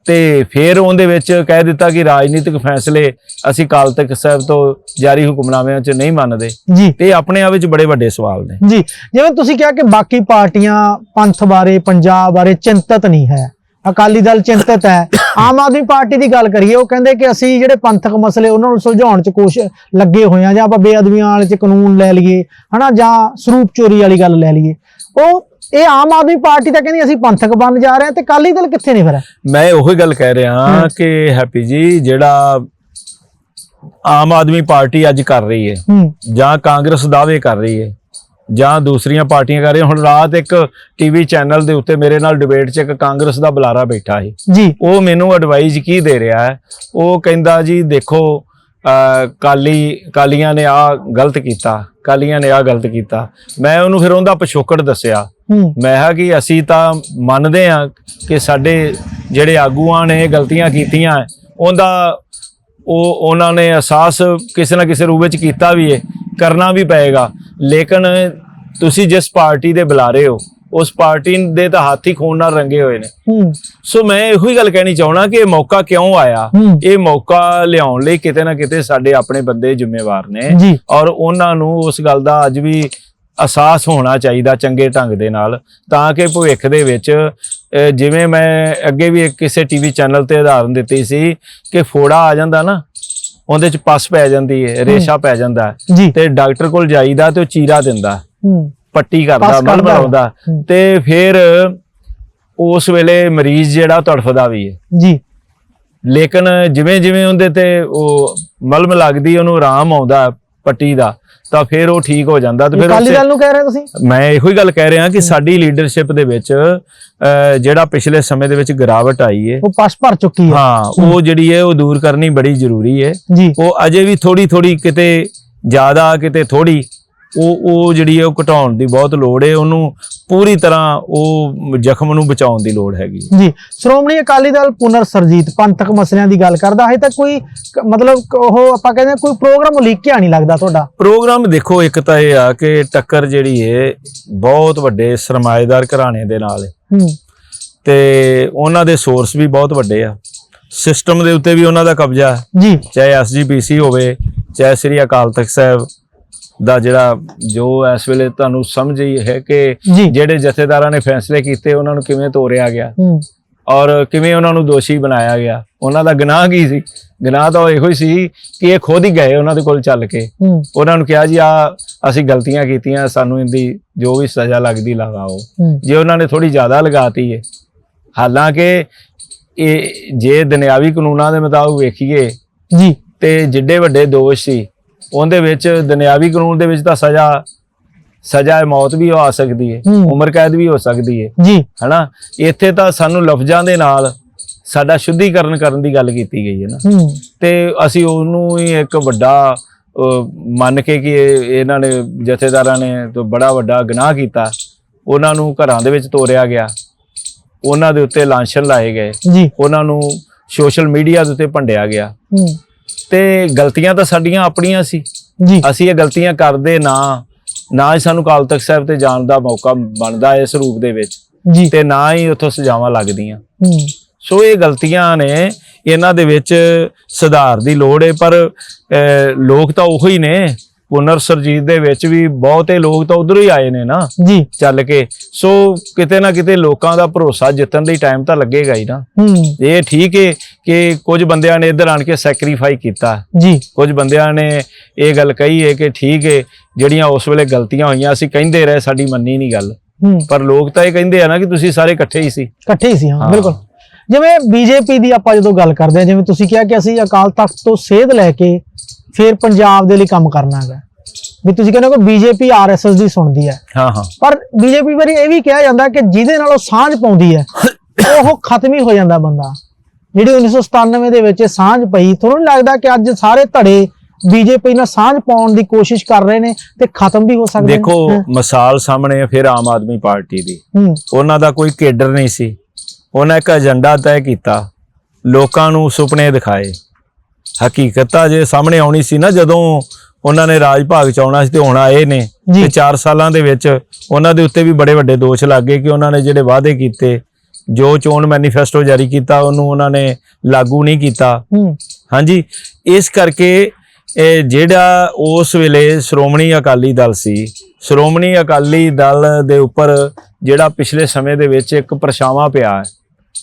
ਤੇ ਫਿਰ ਉਹਦੇ ਵਿੱਚ ਕਹਿ ਦਿੱਤਾ ਕਿ ਰਾਜਨੀਤਿਕ ਫੈਸਲੇ ਅਸੀਂ ਕਾਲ ਤੱਕ ਸਾਹਿਬ ਤੋਂ ਜਾਰੀ ਹੁਕਮਨਾਮਿਆਂ 'ਚ ਨਹੀਂ ਮੰਨਦੇ। ਜੀ। ਤੇ ਇਹ ਆਪਣੇ ਆਪ ਵਿੱਚ ਬੜੇ ਵੱਡੇ ਸਵਾਲ ਨੇ। ਜੀ ਜਿਵੇਂ ਤੁਸੀਂ ਕਿਹਾ ਕਿ ਬਾਕੀ ਪਾਰਟੀਆਂ ਪੰਥ ਬਾਰੇ ਪੰਜਾਬ ਬਾਰੇ ਚਿੰਤਤ ਨਹੀਂ ਹੈ। ਅਕਾਲੀ ਦਲ ਚਿੰਤਤ ਹੈ। ਆਮ ਆਦਮੀ ਪਾਰਟੀ ਦੀ ਗੱਲ ਕਰੀਏ ਉਹ ਕਹਿੰਦੇ ਕਿ ਅਸੀਂ ਜਿਹੜੇ ਪੰਥਕ ਮਸਲੇ ਉਹਨਾਂ ਨੂੰ ਸੁਲਝਾਉਣ 'ਚ ਕੋਸ਼ ਲੱਗੇ ਹੋਏ ਆ ਜਾਂ ਆਪਾਂ ਬੇਅਦਬੀਆਂ ਵਾਲੇ 'ਚ ਕਾਨੂੰਨ ਲੈ ਲਈਏ ਹਨਾ ਜਾਂ ਸਰੂਪ ਚੋਰੀ ਵਾਲੀ ਗੱਲ ਲੈ ਲਈਏ। ਉਹ ਇਹ ਆਮ ਆਦਮੀ ਪਾਰਟੀ ਤਾਂ ਕਹਿੰਦੀ ਅਸੀਂ ਪੰਥਕ ਬਣ ਜਾ ਰਹੇ ਹਾਂ ਤੇ ਅਕਾਲੀ ਦਲ ਕਿੱਥੇ ਨਹੀਂ ਫਿਰ? ਮੈਂ ਉਹੀ ਗੱਲ ਕਹਿ ਰਿਹਾ। ਕਿ ਹੈਪੀ ਜੀ ਜਿਹੜਾ ਆਮ ਆਦਮੀ ਪਾਰਟੀ ਅੱਜ ਕਰ ਰਹੀ ਹੂੰ। ਜਾਂ ਕਾਂਗਰਸ ਦਾਅਵੇ ਕਰ ਰਹੀ ਹੈ ਜਾਂ ਦੂਸਰੀਆਂ ਪਾਰਟੀਆਂ ਕਰ ਰਹੀਆਂ। ਹੁਣ ਰਾਤ ਇੱਕ ਟੀਵੀ ਚੈਨਲ ਦੇ ਉੱਤੇ ਮੇਰੇ ਨਾਲ ਡਿਬੇਟ 'ਚ ਇੱਕ ਕਾਂਗਰਸ ਦਾ ਬੁਲਾਰਾ ਬੈਠਾ ਸੀ। ਜੀ। ਉਹ ਮੈਨੂੰ ਐਡਵਾਈਸ ਕੀ ਦੇ ਰਿਹਾ ਹੈ? ਉਹ ਕਹਿੰਦਾ ਜੀ ਦੇਖੋ ਕਾਲੀ ਕਾਲੀਆਂ ਨੇ ਆ ਗਲਤ ਕੀਤਾ ਕਾਲੀਆਂ ਨੇ ਆ ਗਲਤ ਕੀਤਾ। ਮੈਂ ਉਹਨੂੰ ਫਿਰ ਉਹਦਾ ਪਿਛੋਕੜ ਦੱਸਿਆ। ਮੈਂ ਕਿਹਾ ਕਿ ਅਸੀਂ ਤਾਂ ਮੰਨਦੇ ਹਾਂ ਕਿ ਸਾਡੇ ਜਿਹੜੇ ਆਗੂਆਂ ਨੇ ਗਲਤੀਆਂ ਕੀਤੀਆਂ ਉਹਦਾ ਉਹ ਉਹਨਾਂ ਨੇ ਅਹਿਸਾਸ ਕਿਸੇ ਨਾ ਕਿਸੇ ਰੂਪ ਵਿੱਚ ਕੀਤਾ ਵੀ ਹੈ ਕਰਨਾ ਵੀ ਪਏਗਾ। ਲੇਕਿਨ ਤੁਸੀਂ ਜਿਸ ਪਾਰਟੀ ਦੇ ਬੁਲਾ ਰਹੇ ਹੋ ਉਸ ਪਾਰਟੀ ਦੇ ਤਾਂ ਹੱਥ ਖੂਨ ਨਾਲ ਰੰਗੇ ਹੋਏ ਨੇ। ਸੋ ਮੈਂ ਇਹੋ ਹੀ ਗੱਲ ਕਹਿਣੀ ਚਾਹਣਾ ਕਿ ਇਹ ਮੌਕਾ ਕਿਉਂ ਆਇਆ। ਇਹ ਮੌਕਾ ਲਿਆਉਣ ਲਈ ਕਿਤੇ ਨਾ ਕਿਤੇ ਸਾਡੇ ਆਪਣੇ ਬੰਦੇ ਜ਼ਿੰਮੇਵਾਰ ਨੇ ਔਰ ਉਹਨਾਂ ਨੂੰ ਉਸ ਗੱਲ ਦਾ ਅੱਜ ਵੀ ਅਹਿਸਾਸ ਹੋਣਾ ਚਾਹੀਦਾ ਚੰਗੇ ਢੰਗ ਦੇ ਨਾਲ ਤਾਂ ਕਿ ਭਵਿੱਖ ਦੇ ਵਿੱਚ ਜਿਵੇਂ ਮੈਂ ਅੱਗੇ ਵੀ ਕਿਸੇ ਟੀਵੀ ਚੈਨਲ ਤੇ ਉਦਾਹਰਨ ਦਿੱਤੀ ਸੀ ਕਿ ਫੋੜਾ ਆ ਜਾਂਦਾ ਨਾ ਉਹਦੇ ਚ ਪਸ ਪੈ ਜਾਂਦੀ ਹੈ। ਰੇਸ਼ਾ ਪੈ ਜਾਂਦਾ ਜੀ। ਤੇ ਡਾਕਟਰ ਕੋਲ ਜਾਈਦਾ ਤੇ ਉਹ ਚੀਰਾ ਦਿੰਦਾ ਹੂੰ। ਪੱਟੀ ਕਰਦਾ ਪਸ ਮਲ ਕਰਦਾ। ਬਣਾਉਂਦਾ। ਤੇ ਫਿਰ ਉਸ ਵੇਲੇ ਮਰੀਜ਼ ਜਿਹੜਾ ਤੜਫਦਾ ਵੀ ਹੈ ਜੀ। ਲੇਕਿਨ ਜਿਵੇਂ ਜਿਵੇਂ ਉਹਦੇ ਤੇ ਉਹ ਮਲਮ ਲੱਗਦੀ ਉਹਨੂੰ ਆਰਾਮ ਆਉਂਦਾ ਪੱਟੀ ਦਾ। ਤਾਂ ਫਿਰ ਉਹ ਠੀਕ ਹੋ ਜਾਂਦਾ ਤੇ ਫਿਰ ਅਕਾਲੀ ਦਲ ਨੂੰ ਕਹਿ ਰਹੇ ਤੁਸੀਂ? ਮੈਂ ਇਹੋ ਹੀ ਗੱਲ ਕਹਿ ਰਿਹਾ ਕਿ ਸਾਡੀ ਲੀਡਰਸ਼ਿਪ ਦੇ ਵਿੱਚ ਜਿਹੜਾ ਪਿਛਲੇ ਸਮੇਂ ਦੇ ਵਿੱਚ ਗਿਰਾਵਟ ਆਈ ਹੈ ਉਹ ਪਸ ਭਰ ਚੁੱਕੀ ਹੈ। ਹਾਂ ਉਹ ਜਿਹੜੀ ਹੈ ਉਹ ਦੂਰ ਕਰਨੀ ਬੜੀ ਜ਼ਰੂਰੀ ਹੈ ਉਹ ਅਜੇ ਵੀ ਥੋੜੀ ਥੋੜੀ ਕਿਤੇ ਜ਼ਿਆਦਾ ਕਿਤੇ ਥੋੜੀ ਉਹ ਉਹ ਜਿਹੜੀ ਹੈ ਉਹ ਘਟਾਉਣ ਦੀ ਬਹੁਤ ਲੋੜ ਹੈ ਉਹਨੂੰ ਪੂਰੀ ਤਰ੍ਹਾਂ ਉਹ ਜ਼ਖਮ ਨੂੰ ਬਚਾਉਣ ਦੀ ਲੋੜ ਹੈਗੀ ਜੀ ਸ਼੍ਰੋਮਣੀ ਅਕਾਲੀ ਦਲ ਪੁਨਰ ਸਰਜੀਤ ਪੰਥਕ ਮਸਲਿਆਂ ਦੀ ਗੱਲ ਕਰਦਾ ਹੈ ਤਾਂ ਕੋਈ ਮਤਲਬ ਉਹ ਆਪਾਂ ਕਹਿੰਦੇ ਕੋਈ ਪ੍ਰੋਗਰਾਮ ਉਲੀਕਿਆ ਨਹੀਂ ਲੱਗਦਾ ਤੁਹਾਡਾ? ਪ੍ਰੋਗਰਾਮ ਦੇਖੋ ਇੱਕ ਤਾਂ ਇਹ ਆ ਕਿ ਟੱਕਰ ਜਿਹੜੀ ਹੈ ਬਹੁਤ ਵੱਡੇ ਸਰਮਾਏਦਾਰ ਘਰਾਣੇ ਦੇ ਨਾਲ ਹੂੰ। ਤੇ ਉਹਨਾਂ ਦੇ ਸੋਰਸ ਵੀ ਬਹੁਤ ਵੱਡੇ ਆ। ਸਿਸਟਮ ਦੇ ਉੱਤੇ ਵੀ ਉਹਨਾਂ ਦਾ ਕਬਜ਼ਾ ਹੈ। ਜੀ। ਚਾਹੇ ਐਸਜੀਪੀਸੀ ਹੋਵੇ ਚਾਹੇ ਸ੍ਰੀ ਅਕਾਲ ਤਖਤ ਸਾਹਿਬ ਦਾ ਜਿਹੜਾ ਜੋ ਇਸ ਵੇਲੇ ਤੁਹਾਨੂੰ ਸਮਝ ਹੀ ਹੈ ਕਿ ਜਿਹੜੇ ਜਥੇਦਾਰਾਂ ਨੇ ਫੈਸਲੇ ਕੀਤੇ ਉਹਨਾਂ ਨੂੰ ਕਿਵੇਂ ਤੋਰਿਆ ਗਿਆ? ਔਰ ਕਿਵੇਂ ਉਹਨਾਂ ਨੂੰ ਦੋਸ਼ੀ ਬਣਾਇਆ ਗਿਆ? ਉਹਨਾਂ ਦਾ ਗੁਨਾਹ ਕੀ ਸੀ? ਗੁਨਾਹ ਤਾਂ ਇਹੋ ਹੀ ਸੀ ਕਿ ਇਹ ਖੁਦ ਹੀ ਗਏ ਉਹਨਾਂ ਦੇ ਕੋਲ ਚੱਲ ਕੇ। ਉਹਨਾਂ ਨੂੰ ਕਿਹਾ ਜੀ ਆ ਅਸੀਂ ਗਲਤੀਆਂ ਕੀਤੀਆਂ ਸਾਨੂੰ ਇਹਦੀ ਜੋ ਵੀ ਸਜ਼ਾ ਲੱਗਦੀ ਲਗਾਓ ਜੇ ਉਹਨਾਂ ਨੇ ਥੋੜੀ ਜ਼ਿਆਦਾ ਲਗਾਤੀ ਹੈ ਹਾਲਾਂਕਿ ਇਹ ਜੇ ਦੁਨਿਆਵੀ ਕਾਨੂੰਨਾਂ ਦੇ ਮੁਤਾਬਕ ਵੇਖੀਏ ਜੀ। ਤੇ ਜਿੱਡੇ ਵੱਡੇ ਦੋਸ਼ ਸੀ ਉਹਦੇ ਵਿੱਚ ਦੁਨਿਆਵੀ ਕਾਨੂੰਨ ਦੇ ਵਿੱਚ ਤਾਂ ਸਜ਼ਾ ਸਜ਼ਾ ਹੈ ਮੌਤ ਵੀ ਆ ਸਕਦੀ ਹੈ ਹੂੰ। ਉਮਰ ਕੈਦ ਵੀ ਹੋ ਸਕਦੀ ਹੈ ਜੀ। ਹਨਾ? ਇੱਥੇ ਤਾਂ ਸਾਨੂੰ ਲਫ਼ਜ਼ਾਂ ਦੇ ਨਾਲ ਸਾਡਾ ਸ਼ੁੱਧੀਕਰਨ ਕਰਨ ਦੀ ਗੱਲ ਕੀਤੀ ਗਈ ਹੈ ਨਾ। ਹੂੰ। ਤੇ ਅਸੀਂ ਉਹਨੂੰ ਹੀ ਇੱਕ ਵੱਡਾ ਮੰਨ ਕੇ ਕਿ ਇਹ- ਇਹਨਾਂ ਨੇ ਜਥੇਦਾਰਾਂ ਨੇ ਤੋਂ ਬੜਾ ਵੱਡਾ ਗੁਨਾਹ ਕੀਤਾ। ਉਹਨਾਂ ਨੂੰ ਘਰਾਂ ਦੇ ਵਿੱਚ ਤੋਰਿਆ ਗਿਆ। ਉਹਨਾਂ ਦੇ ਉੱਤੇ ਲਾਂਛਨ ਲਾਏ ਗਏ। ਜੀ। ਉਹਨਾਂ ਨੂੰ ਸੋਸ਼ਲ ਮੀਡੀਆ ਦੇ ਉੱਤੇ ਭੰਡਿਆ ਗਿਆ। ਹੂੰ। ਤੇ ਗਲਤੀਆਂ ਤਾਂ ਸਾਡੀਆਂ ਆਪਣੀਆਂ ਸੀ। ਜੀ। ਅਸੀਂ ਇਹ ਗਲਤੀਆਂ ਕਰਦੇ ਨਾ ਨਾ ਹੀ ਸਾਨੂੰ ਕਾਲ ਤਖਤ ਸਾਹਿਬ ਤੇ ਜਾਣ ਦਾ ਮੌਕਾ ਬਣਦਾ ਇਸ ਰੂਪ ਦੇ ਵਿੱਚ। ਜੀ। ਤੇ ਨਾ ਹੀ ਉੱਥੋਂ ਸਜ਼ਾਵਾਂ ਲੱਗਦੀਆਂ। ਹੂੰ। ਸੋ ਇਹ ਗਲਤੀਆਂ ਨੇ ਇਹਨਾਂ ਦੇ ਵਿੱਚ ਸੁਧਾਰ ਦੀ ਲੋੜ ਹੈ ਪਰ ਲੋਕ ਤਾਂ ਉਹੀ ਨੇ। ਪੁਨਰ ਸਰਜੀਤ ਦੇ ਵਿੱਚ ਵੀ ਬਹੁਤੇ ਲੋਕ ਤਾਂ ਉਧਰੋਂ ਹੀ ਆਏ ਨੇ ਨਾ। ਜੀ। ਚੱਲ ਕੇ। ਸੋ ਕਿਤੇ ਨਾ ਕਿਤੇ ਲੋਕਾਂ ਦਾ ਭਰੋਸਾ ਜਿੱਤਣ ਲਈ ਟਾਈਮ ਤਾਂ ਲੱਗੇਗਾ ਹੀ ਨਾ। ਹੂੰ। ਇਹ ਠੀਕ ਹੈ ਕਿ ਕੁਝ ਬੰਦਿਆਂ ਨੇ ਇੱਧਰ ਆਣ ਕੇ ਸੈਕਰੀਫਾਈ ਕੀਤਾ। ਜੀ। ਕੁਝ ਬੰਦਿਆਂ ਨੇ ਇਹ ਗੱਲ ਕਹੀ ਹੈ ਕਿ ਠੀਕ ਹੈ ਜਿਹੜੀਆਂ ਉਸ ਵੇਲੇ ਗਲਤੀਆਂ ਹੋਈਆਂ ਅਸੀਂ ਕਹਿੰਦੇ ਰਹੇ ਸਾਡੀ ਮੰਨੀ ਨਹੀਂ ਗੱਲ। ਪਰ ਲੋਕ ਤਾਂ ਇਹ ਕਹਿੰਦੇ ਆ ਨਾ ਕਿ ਤੁਸੀਂ ਸਾਰੇ ਇਕੱਠੇ ਹੀ ਸੀ। ਇਕੱਠੇ ਹੀ ਸੀ ਹਾਂ। ਬਿਲਕੁਲ। ਜਿਵੇਂ ਬੀਜੇਪੀ ਦੀ ਆਪਾਂ ਜਦੋਂ ਗੱਲ ਕਰਦੇ ਹਾਂ ਜਿਵੇਂ ਤੁਸੀਂ ਕਿਹਾ ਕਿ ਅਸੀਂ ਅਕਾਲ ਤਖਤ ਤੋਂ ਸੇਧ ਲੈ ਕੇ ਫਿਰ ਪੰਜਾਬ ਦੇ ਲਈ ਕੰਮ ਕਰਨਾ ਹੈਗਾ। ਵੀ ਤੁਸੀਂ ਕਹਿੰਦੇ ਹੋ ਕਿ ਬੀਜੇਪੀ ਆਰਐਸਐਸ ਦੀ ਸੁਣਦੀ ਹੈ। ਹਾਂ ਹਾਂ। ਪਰ ਬੀਜੇਪੀ ਬਾਰੇ ਇਹ ਵੀ ਕਿਹਾ ਜਾਂਦਾ ਕਿ ਜਿਹਦੇ ਨਾਲ ਉਹ ਸਾਂਝ ਪਾਉਂਦੀ ਹੈ ਉਹ ਖਤਮ ਹੀ ਹੋ ਜਾਂਦਾ ਬੰਦਾ। ਜਿਹੜੀ 1997 ਦੇ ਵਿੱਚ ਸਾਂਝ ਪਈ ਤੁਹਾਨੂੰ ਲੱਗਦਾ ਕਿ ਅੱਜ ਸਾਰੇ ਧੜੇ ਬੀਜੇਪੀ ਨਾਲ ਸਾਂਝ ਪਾਉਣ ਦੀ ਕੋਸ਼ਿਸ਼ ਕਰ ਰਹੇ ਨੇ ਤੇ ਖਤਮ ਵੀ ਹੋ ਸਕਦੇ ਨੇ? ਦੇਖੋ। ਮਿਸਾਲ ਸਾਹਮਣੇ ਫਿਰ ਆਮ ਆਦਮੀ ਪਾਰਟੀ ਦੀ। ਉਹਨਾਂ ਦਾ ਕੋਈ ਕੇਡਰ ਨਹੀਂ ਸੀ। ਉਹਨਾਂ ਇੱਕ ਏਜੰਡਾ ਤੈਅ ਕੀਤਾ ਲੋਕਾਂ ਨੂੰ ਸੁਪਨੇ ਦਿਖਾਏ। ਹਕੀਕਤ ਜੇ ਸਾਹਮਣੇ ਆਉਣੀ ਸੀ ਨਾ ਜਦੋਂ ਉਹਨਾਂ ਨੇ ਰਾਜ ਭਾਗ ਚ ਆਉਣਾ ਸੀ ਤੇ ਹੁਣ ਆਏ ਨੇ। ਤੇ 4 ਸਾਲਾਂ ਦੇ ਵਿੱਚ ਉਹਨਾਂ ਦੇ ਉੱਤੇ ਵੀ ਬੜੇ ਵੱਡੇ ਦੋਸ਼ ਲੱਗੇ ਕਿ ਉਹਨਾਂ ਨੇ ਜਿਹੜੇ ਵਾਅਦੇ ਕੀਤੇ ਜੋ ਚੋਣ ਮੈਨੀਫੈਸਟੋ ਜਾਰੀ ਕੀਤਾ ਉਹਨੂੰ ਉਹਨਾਂ ਨੇ ਲਾਗੂ ਨਹੀਂ ਕੀਤਾ। ਹਾਂਜੀ ਇਸ ਕਰਕੇ ਇਹ ਜਿਹੜਾ ਉਸ ਵੇਲੇ ਸ਼੍ਰੋਮਣੀ ਅਕਾਲੀ ਦਲ ਸੀ ਸ਼੍ਰੋਮਣੀ ਅਕਾਲੀ ਦਲ ਦੇ ਉੱਪਰ ਜਿਹੜਾ ਪਿਛਲੇ ਸਮੇਂ ਦੇ ਵਿੱਚ ਇੱਕ ਪਰਛਾਵਾਂ ਪਿਆ ਹੈ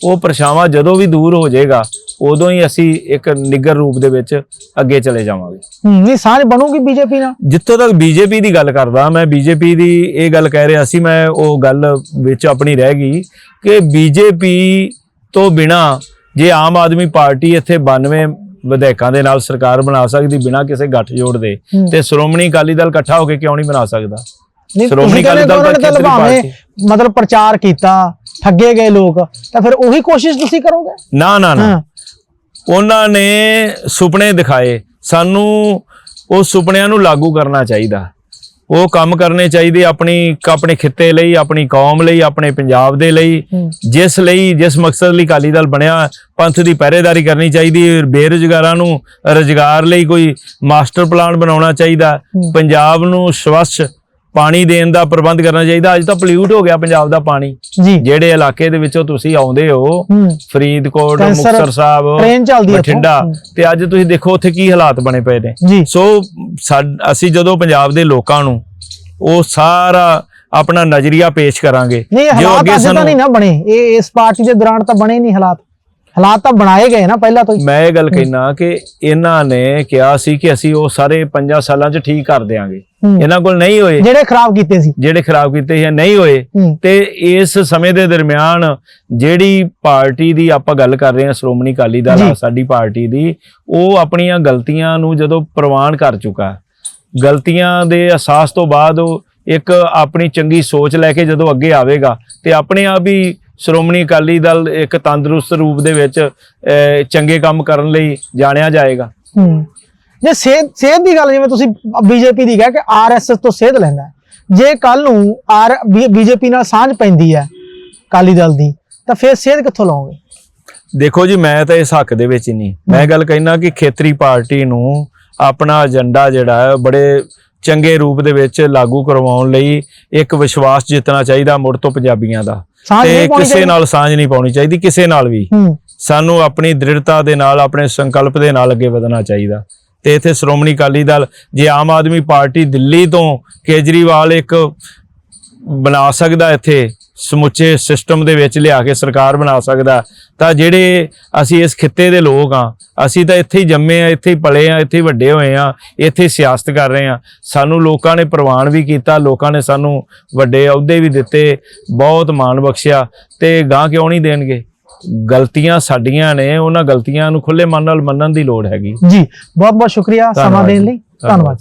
ਉਹ ਪਰਛਾਵਾਂ ਜਦੋਂ ਵੀ ਦੂਰ ਹੋ ਜਾਏਗਾ ਉਦੋਂ ਹੀ ਅਸੀਂ ਇੱਕ ਨਿੱਗਰ ਰੂਪ ਦੇ ਵਿੱਚ ਅੱਗੇ ਚਲੇ ਜਾਵਾਂਗੇ। ਨਹੀਂ ਸਾਂਝ ਬਣੂਗੀ ਬੀਜੇਪੀ ਨਾਲ? ਜਿੱਥੋਂ ਤੱਕ ਬੀਜੇਪੀ ਦੀ ਗੱਲ ਕਰਦਾ ਮੈਂ ਬੀਜੇਪੀ ਦੀ ਇਹ ਗੱਲ ਕਹਿ ਰਿਹਾ ਸੀ ਮੈਂ ਉਹ ਗੱਲ ਵਿੱਚ ਆਪਣੀ ਰਹਿ ਗਈ ਕਿ ਬੀਜੇਪੀ ਤੋਂ ਬਿਨਾ ਜੇ ਆਮ ਆਦਮੀ ਪਾਰਟੀ ਇੱਥੇ 92 ਵਿਧਾਇਕਾਂ ਦੇ ਨਾਲ ਸਰਕਾਰ ਬਣਾ ਸਕਦੀ ਬਿਨਾ ਕਿਸੇ ਗੱਠਜੋੜ ਦੇ। ਤੇ ਸ਼੍ਰੋਮਣੀ ਅਕਾਲੀ ਦਲ ਇਕੱਠਾ ਹੋ ਕੇ ਕਿਉਂ ਨਹੀਂ ਬਣਾ ਸਕਦਾ? ਸ਼੍ਰੋਮਣੀ ਅਕਾਲੀ ਦਲ ਤਾਂ ਮਤਲਬ ਪ੍ਰਚਾਰ ਕੀਤਾ ਠੱਗੇ ਗਏ ਲੋਕ ਤਾਂ ਫਿਰ ਉਹੀ ਕੋਸ਼ਿਸ਼ ਤੁਸੀਂ ਕਰੋਗੇ? ਨਾ ਨਾ ਨਾ। ਹਾਂ। ਉਹਨਾਂ ਨੇ ਸੁਪਨੇ ਦਿਖਾਏ। ਸਾਨੂੰ ਉਹ ਸੁਪਨਿਆਂ ਨੂੰ ਲਾਗੂ ਕਰਨਾ ਚਾਹੀਦਾ। ਉਹ ਕੰਮ ਕਰਨੇ ਚਾਹੀਦੇ ਆਪਣੀ ਆਪਣੇ ਖਿੱਤੇ ਲਈ ਆਪਣੀ ਕੌਮ ਲਈ ਆਪਣੇ ਪੰਜਾਬ ਦੇ ਲਈ। ਹੂੰ। ਜਿਸ ਲਈ ਜਿਸ ਮਕਸਦ ਲਈ ਅਕਾਲੀ ਦਲ ਬਣਿਆ ਪੰਥ ਦੀ ਪਹਿਰੇਦਾਰੀ ਕਰਨੀ ਚਾਹੀਦੀ ਹੈ ਬੇਰੁਜ਼ਗਾਰਾਂ ਨੂੰ ਰੁਜ਼ਗਾਰ ਲਈ ਕੋਈ ਮਾਸਟਰ ਪਲਾਨ ਬਣਾਉਣਾ ਚਾਹੀਦਾ। ਪੰਜਾਬ ਨੂੰ ਸਵੱਛ ਪਾਣੀ ਦੇਣ ਦਾ ਪ੍ਰਬੰਧ ਕਰਨਾ ਚਾਹੀਦਾ। ਅੱਜ ਤਾਂ ਪੋਲਿਊਟ ਹੋ ਗਿਆ ਪੰਜਾਬ ਦਾ ਪਾਣੀ। ਜੀ। ਜਿਹੜੇ ਇਲਾਕੇ ਦੇ ਵਿੱਚੋਂ ਤੁਸੀਂ ਆਉਂਦੇ ਹੋ ਫਰੀਦਕੋਟ ਮੁਕਤਸਰ ਸਾਹਿਬ ਟ੍ਰੇਨ ਚੱਲਦੀ ਹੈ। ਬਠਿੰਡਾ। ਤੇ ਅੱਜ ਤੁਸੀਂ ਦੇਖੋ ਉੱਥੇ ਕੀ ਹਾਲਾਤ ਬਣੇ ਪਏ ਨੇ। ਜੀ। ਸੋ ਅਸੀਂ ਜਦੋਂ ਪੰਜਾਬ ਦੇ ਲੋਕਾਂ ਨੂੰ ਉਹ ਸਾਰਾ ਆਪਣਾ ਨਜ਼ਰੀਆ ਪੇਸ਼ ਕਰਾਂਗੇ ਹਾਲਾਤ ਅੱਜ ਤਾਂ ਨਹੀਂ ਨਾ ਬਣੇ। ਇਹ ਇਸ ਪਾਰਟੀ ਦੇ ਦੌਰਾਨ ਤਾਂ ਬਣੇ ਨਹੀਂ ਹਾਲਾਤ। ਹਾਲਾਤ ਤਾਂ ਬਣਾਏ ਗਏ ਨਾ ਪਹਿਲਾਂ ਤੋਂ ਹੀ। ਮੈਂ ਇਹ ਗੱਲ ਕਹਿਣਾ ਕਿ ਇਹਨਾਂ ਨੇ ਕਿਹਾ ਸੀ ਕਿ ਅਸੀਂ ਉਹ ਸਾਰੇ 5 ਸਾਲਾਂ 'ਚ ਠੀਕ ਕਰ ਦੇਾਂਗੇ। ਇਹਨਾਂ ਕੋਲ ਨਹੀਂ ਹੋਏ। ਜਿਹੜੇ ਖਰਾਬ ਕੀਤੇ ਸੀ। ਜਿਹੜੇ ਖਰਾਬ ਕੀਤੇ ਸੀ ਨਹੀਂ ਹੋਏ ਤੇ ਇਸ ਸਮੇਂ ਦੇ ਦਰਮਿਆਨ ਜਿਹੜੀ ਪਾਰਟੀ ਦੀ ਆਪਾਂ ਗੱਲ ਕਰ ਰਹੇ ਹਾਂ ਸ਼੍ਰੋਮਣੀ ਅਕਾਲੀ ਦਲ। ਸਾਡੀ ਪਾਰਟੀ ਦੀ ਉਹ ਆਪਣੀਆਂ ਗਲਤੀਆਂ ਨੂੰ ਜਦੋਂ ਪ੍ਰਵਾਨ ਕਰ ਚੁੱਕਾ ਗਲਤੀਆਂ ਦੇ ਅਹਿਸਾਸ ਤੋਂ ਬਾਅਦ ਉਹ ਇੱਕ ਆਪਣੀ ਚੰਗੀ ਸੋਚ ਲੈ ਕੇ ਜਦੋਂ ਅੱਗੇ ਆਵੇਗਾ ਤੇ ਆਪਣੇ ਆਪ ਹੀ ਸ਼੍ਰੋਮਣੀ ਅਕਾਲੀ ਦਲ ਇੱਕ ਤੰਦਰੁਸਤ ਰੂਪ ਦੇ ਵਿੱਚ ਚੰਗੇ ਕੰਮ ਕਰਨ ਲਈ ਜਾਣਿਆ ਜਾਏਗਾ। ਹੂੰ। ਜੇ ਸੇਧ ਸੇਧ ਦੀ ਗੱਲ ਜਿਵੇਂ ਤੁਸੀਂ ਬੀਜੇਪੀ ਦੀ ਕਿਹਾ ਕਿ ਆਰਐਸਐਸ ਤੋਂ ਸੇਧ ਲੈਂਦਾ। ਜੇ ਕੱਲ ਨੂੰ ਆਰ ਬੀਜੇਪੀ ਨਾਲ ਸਾਂਝ ਪੈਂਦੀ ਹੈ ਅਕਾਲੀ ਦਲ ਦੀ ਤਾਂ ਫਿਰ ਸੇਧ ਕਿੱਥੋਂ ਲਾਓਗੇ? ਦੇਖੋ ਜੀ ਮੈਂ ਤਾਂ ਇਸ ਹੱਕ ਦੇ ਵਿੱਚ ਨਹੀਂ। ਮੈਂ ਗੱਲ ਕਹਿਣਾ ਕਿ ਖੇਤਰੀ ਪਾਰਟੀ ਨੂੰ ਆਪਣਾ ਏਜੰਡਾ ਜਿਹੜਾ ਹੈ ਬੜੇ ਚੰਗੇ ਰੂਪ ਦੇ ਵਿੱਚ ਲਾਗੂ ਕਰਵਾਉਣ ਲਈ ਇੱਕ ਵਿਸ਼ਵਾਸ ਜਿੱਤਣਾ ਚਾਹੀਦਾ ਮੁੜ ਤੋਂ ਪੰਜਾਬੀਆਂ ਦਾ। ਤੇ ਕਿਸੇ? ਨਾਲ ਸਾਂਝ ਨਹੀਂ ਪਾਉਣੀ ਚਾਹੀਦੀ ਕਿਸੇ ਨਾਲ ਵੀ। ਸਾਨੂੰ ਆਪਣੀ ਦ੍ਰਿੜਤਾ ਦੇ ਨਾਲ ਆਪਣੇ ਸੰਕਲਪ ਦੇ ਨਾਲ ਅੱਗੇ ਵਧਣਾ ਚਾਹੀਦਾ। ਤੇ ਇੱਥੇ ਸ਼੍ਰੋਮਣੀ ਅਕਾਲੀ ਦਲ ਜੇ ਆਮ ਆਦਮੀ ਪਾਰਟੀ ਦਿੱਲੀ ਤੋਂ ਕੇਜਰੀਵਾਲ ਇੱਕ ਬਣਾ ਸਕਦਾ ਇੱਥੇ ਸਮੁੱਚੇ ਸਿਸਟਮ ਦੇ ਵਿੱਚ ਲਿਆ ਕੇ ਸਰਕਾਰ ਬਣਾ ਸਕਦਾ। ਤਾਂ ਜਿਹੜੇ ਅਸੀਂ ਇਸ ਖਿੱਤੇ ਦੇ ਲੋਕ ਆ ਅਸੀਂ ਤਾਂ ਇੱਥੇ ਹੀ ਜੰਮੇ ਆ ਇੱਥੇ ਹੀ ਪਲੇ ਆ ਇੱਥੇ ਹੀ ਵੱਡੇ ਹੋਏ ਆ ਇੱਥੇ ਸਿਆਸਤ ਕਰ ਰਹੇ ਆ ਸਾਨੂੰ ਲੋਕਾਂ ਨੇ ਪ੍ਰਵਾਨ ਵੀ ਕੀਤਾ ਲੋਕਾਂ ਨੇ ਸਾਨੂੰ ਵੱਡੇ ਅਹੁਦੇ ਵੀ ਦਿੱਤੇ ਬਹੁਤ ਮਾਣ ਬਖਸ਼ਿਆ ਤੇ ਗਾਂ ਕਿਉਂ ਨਹੀਂ ਦੇਣਗੇ? ਗਲਤੀਆਂ ਸਾਡੀਆਂ ਨੇ ਉਹਨਾਂ ਗਲਤੀਆਂ ਨੂੰ ਖੁੱਲੇ ਮਨ ਨਾਲ ਮੰਨਣ ਦੀ ਲੋੜ ਹੈਗੀ। ਜੀ ਬਹੁਤ ਬਹੁਤ ਸ਼ੁਕਰੀਆ ਸਮਾਂ ਦੇਣ। ਲਈ। ਧੰਨਵਾਦ।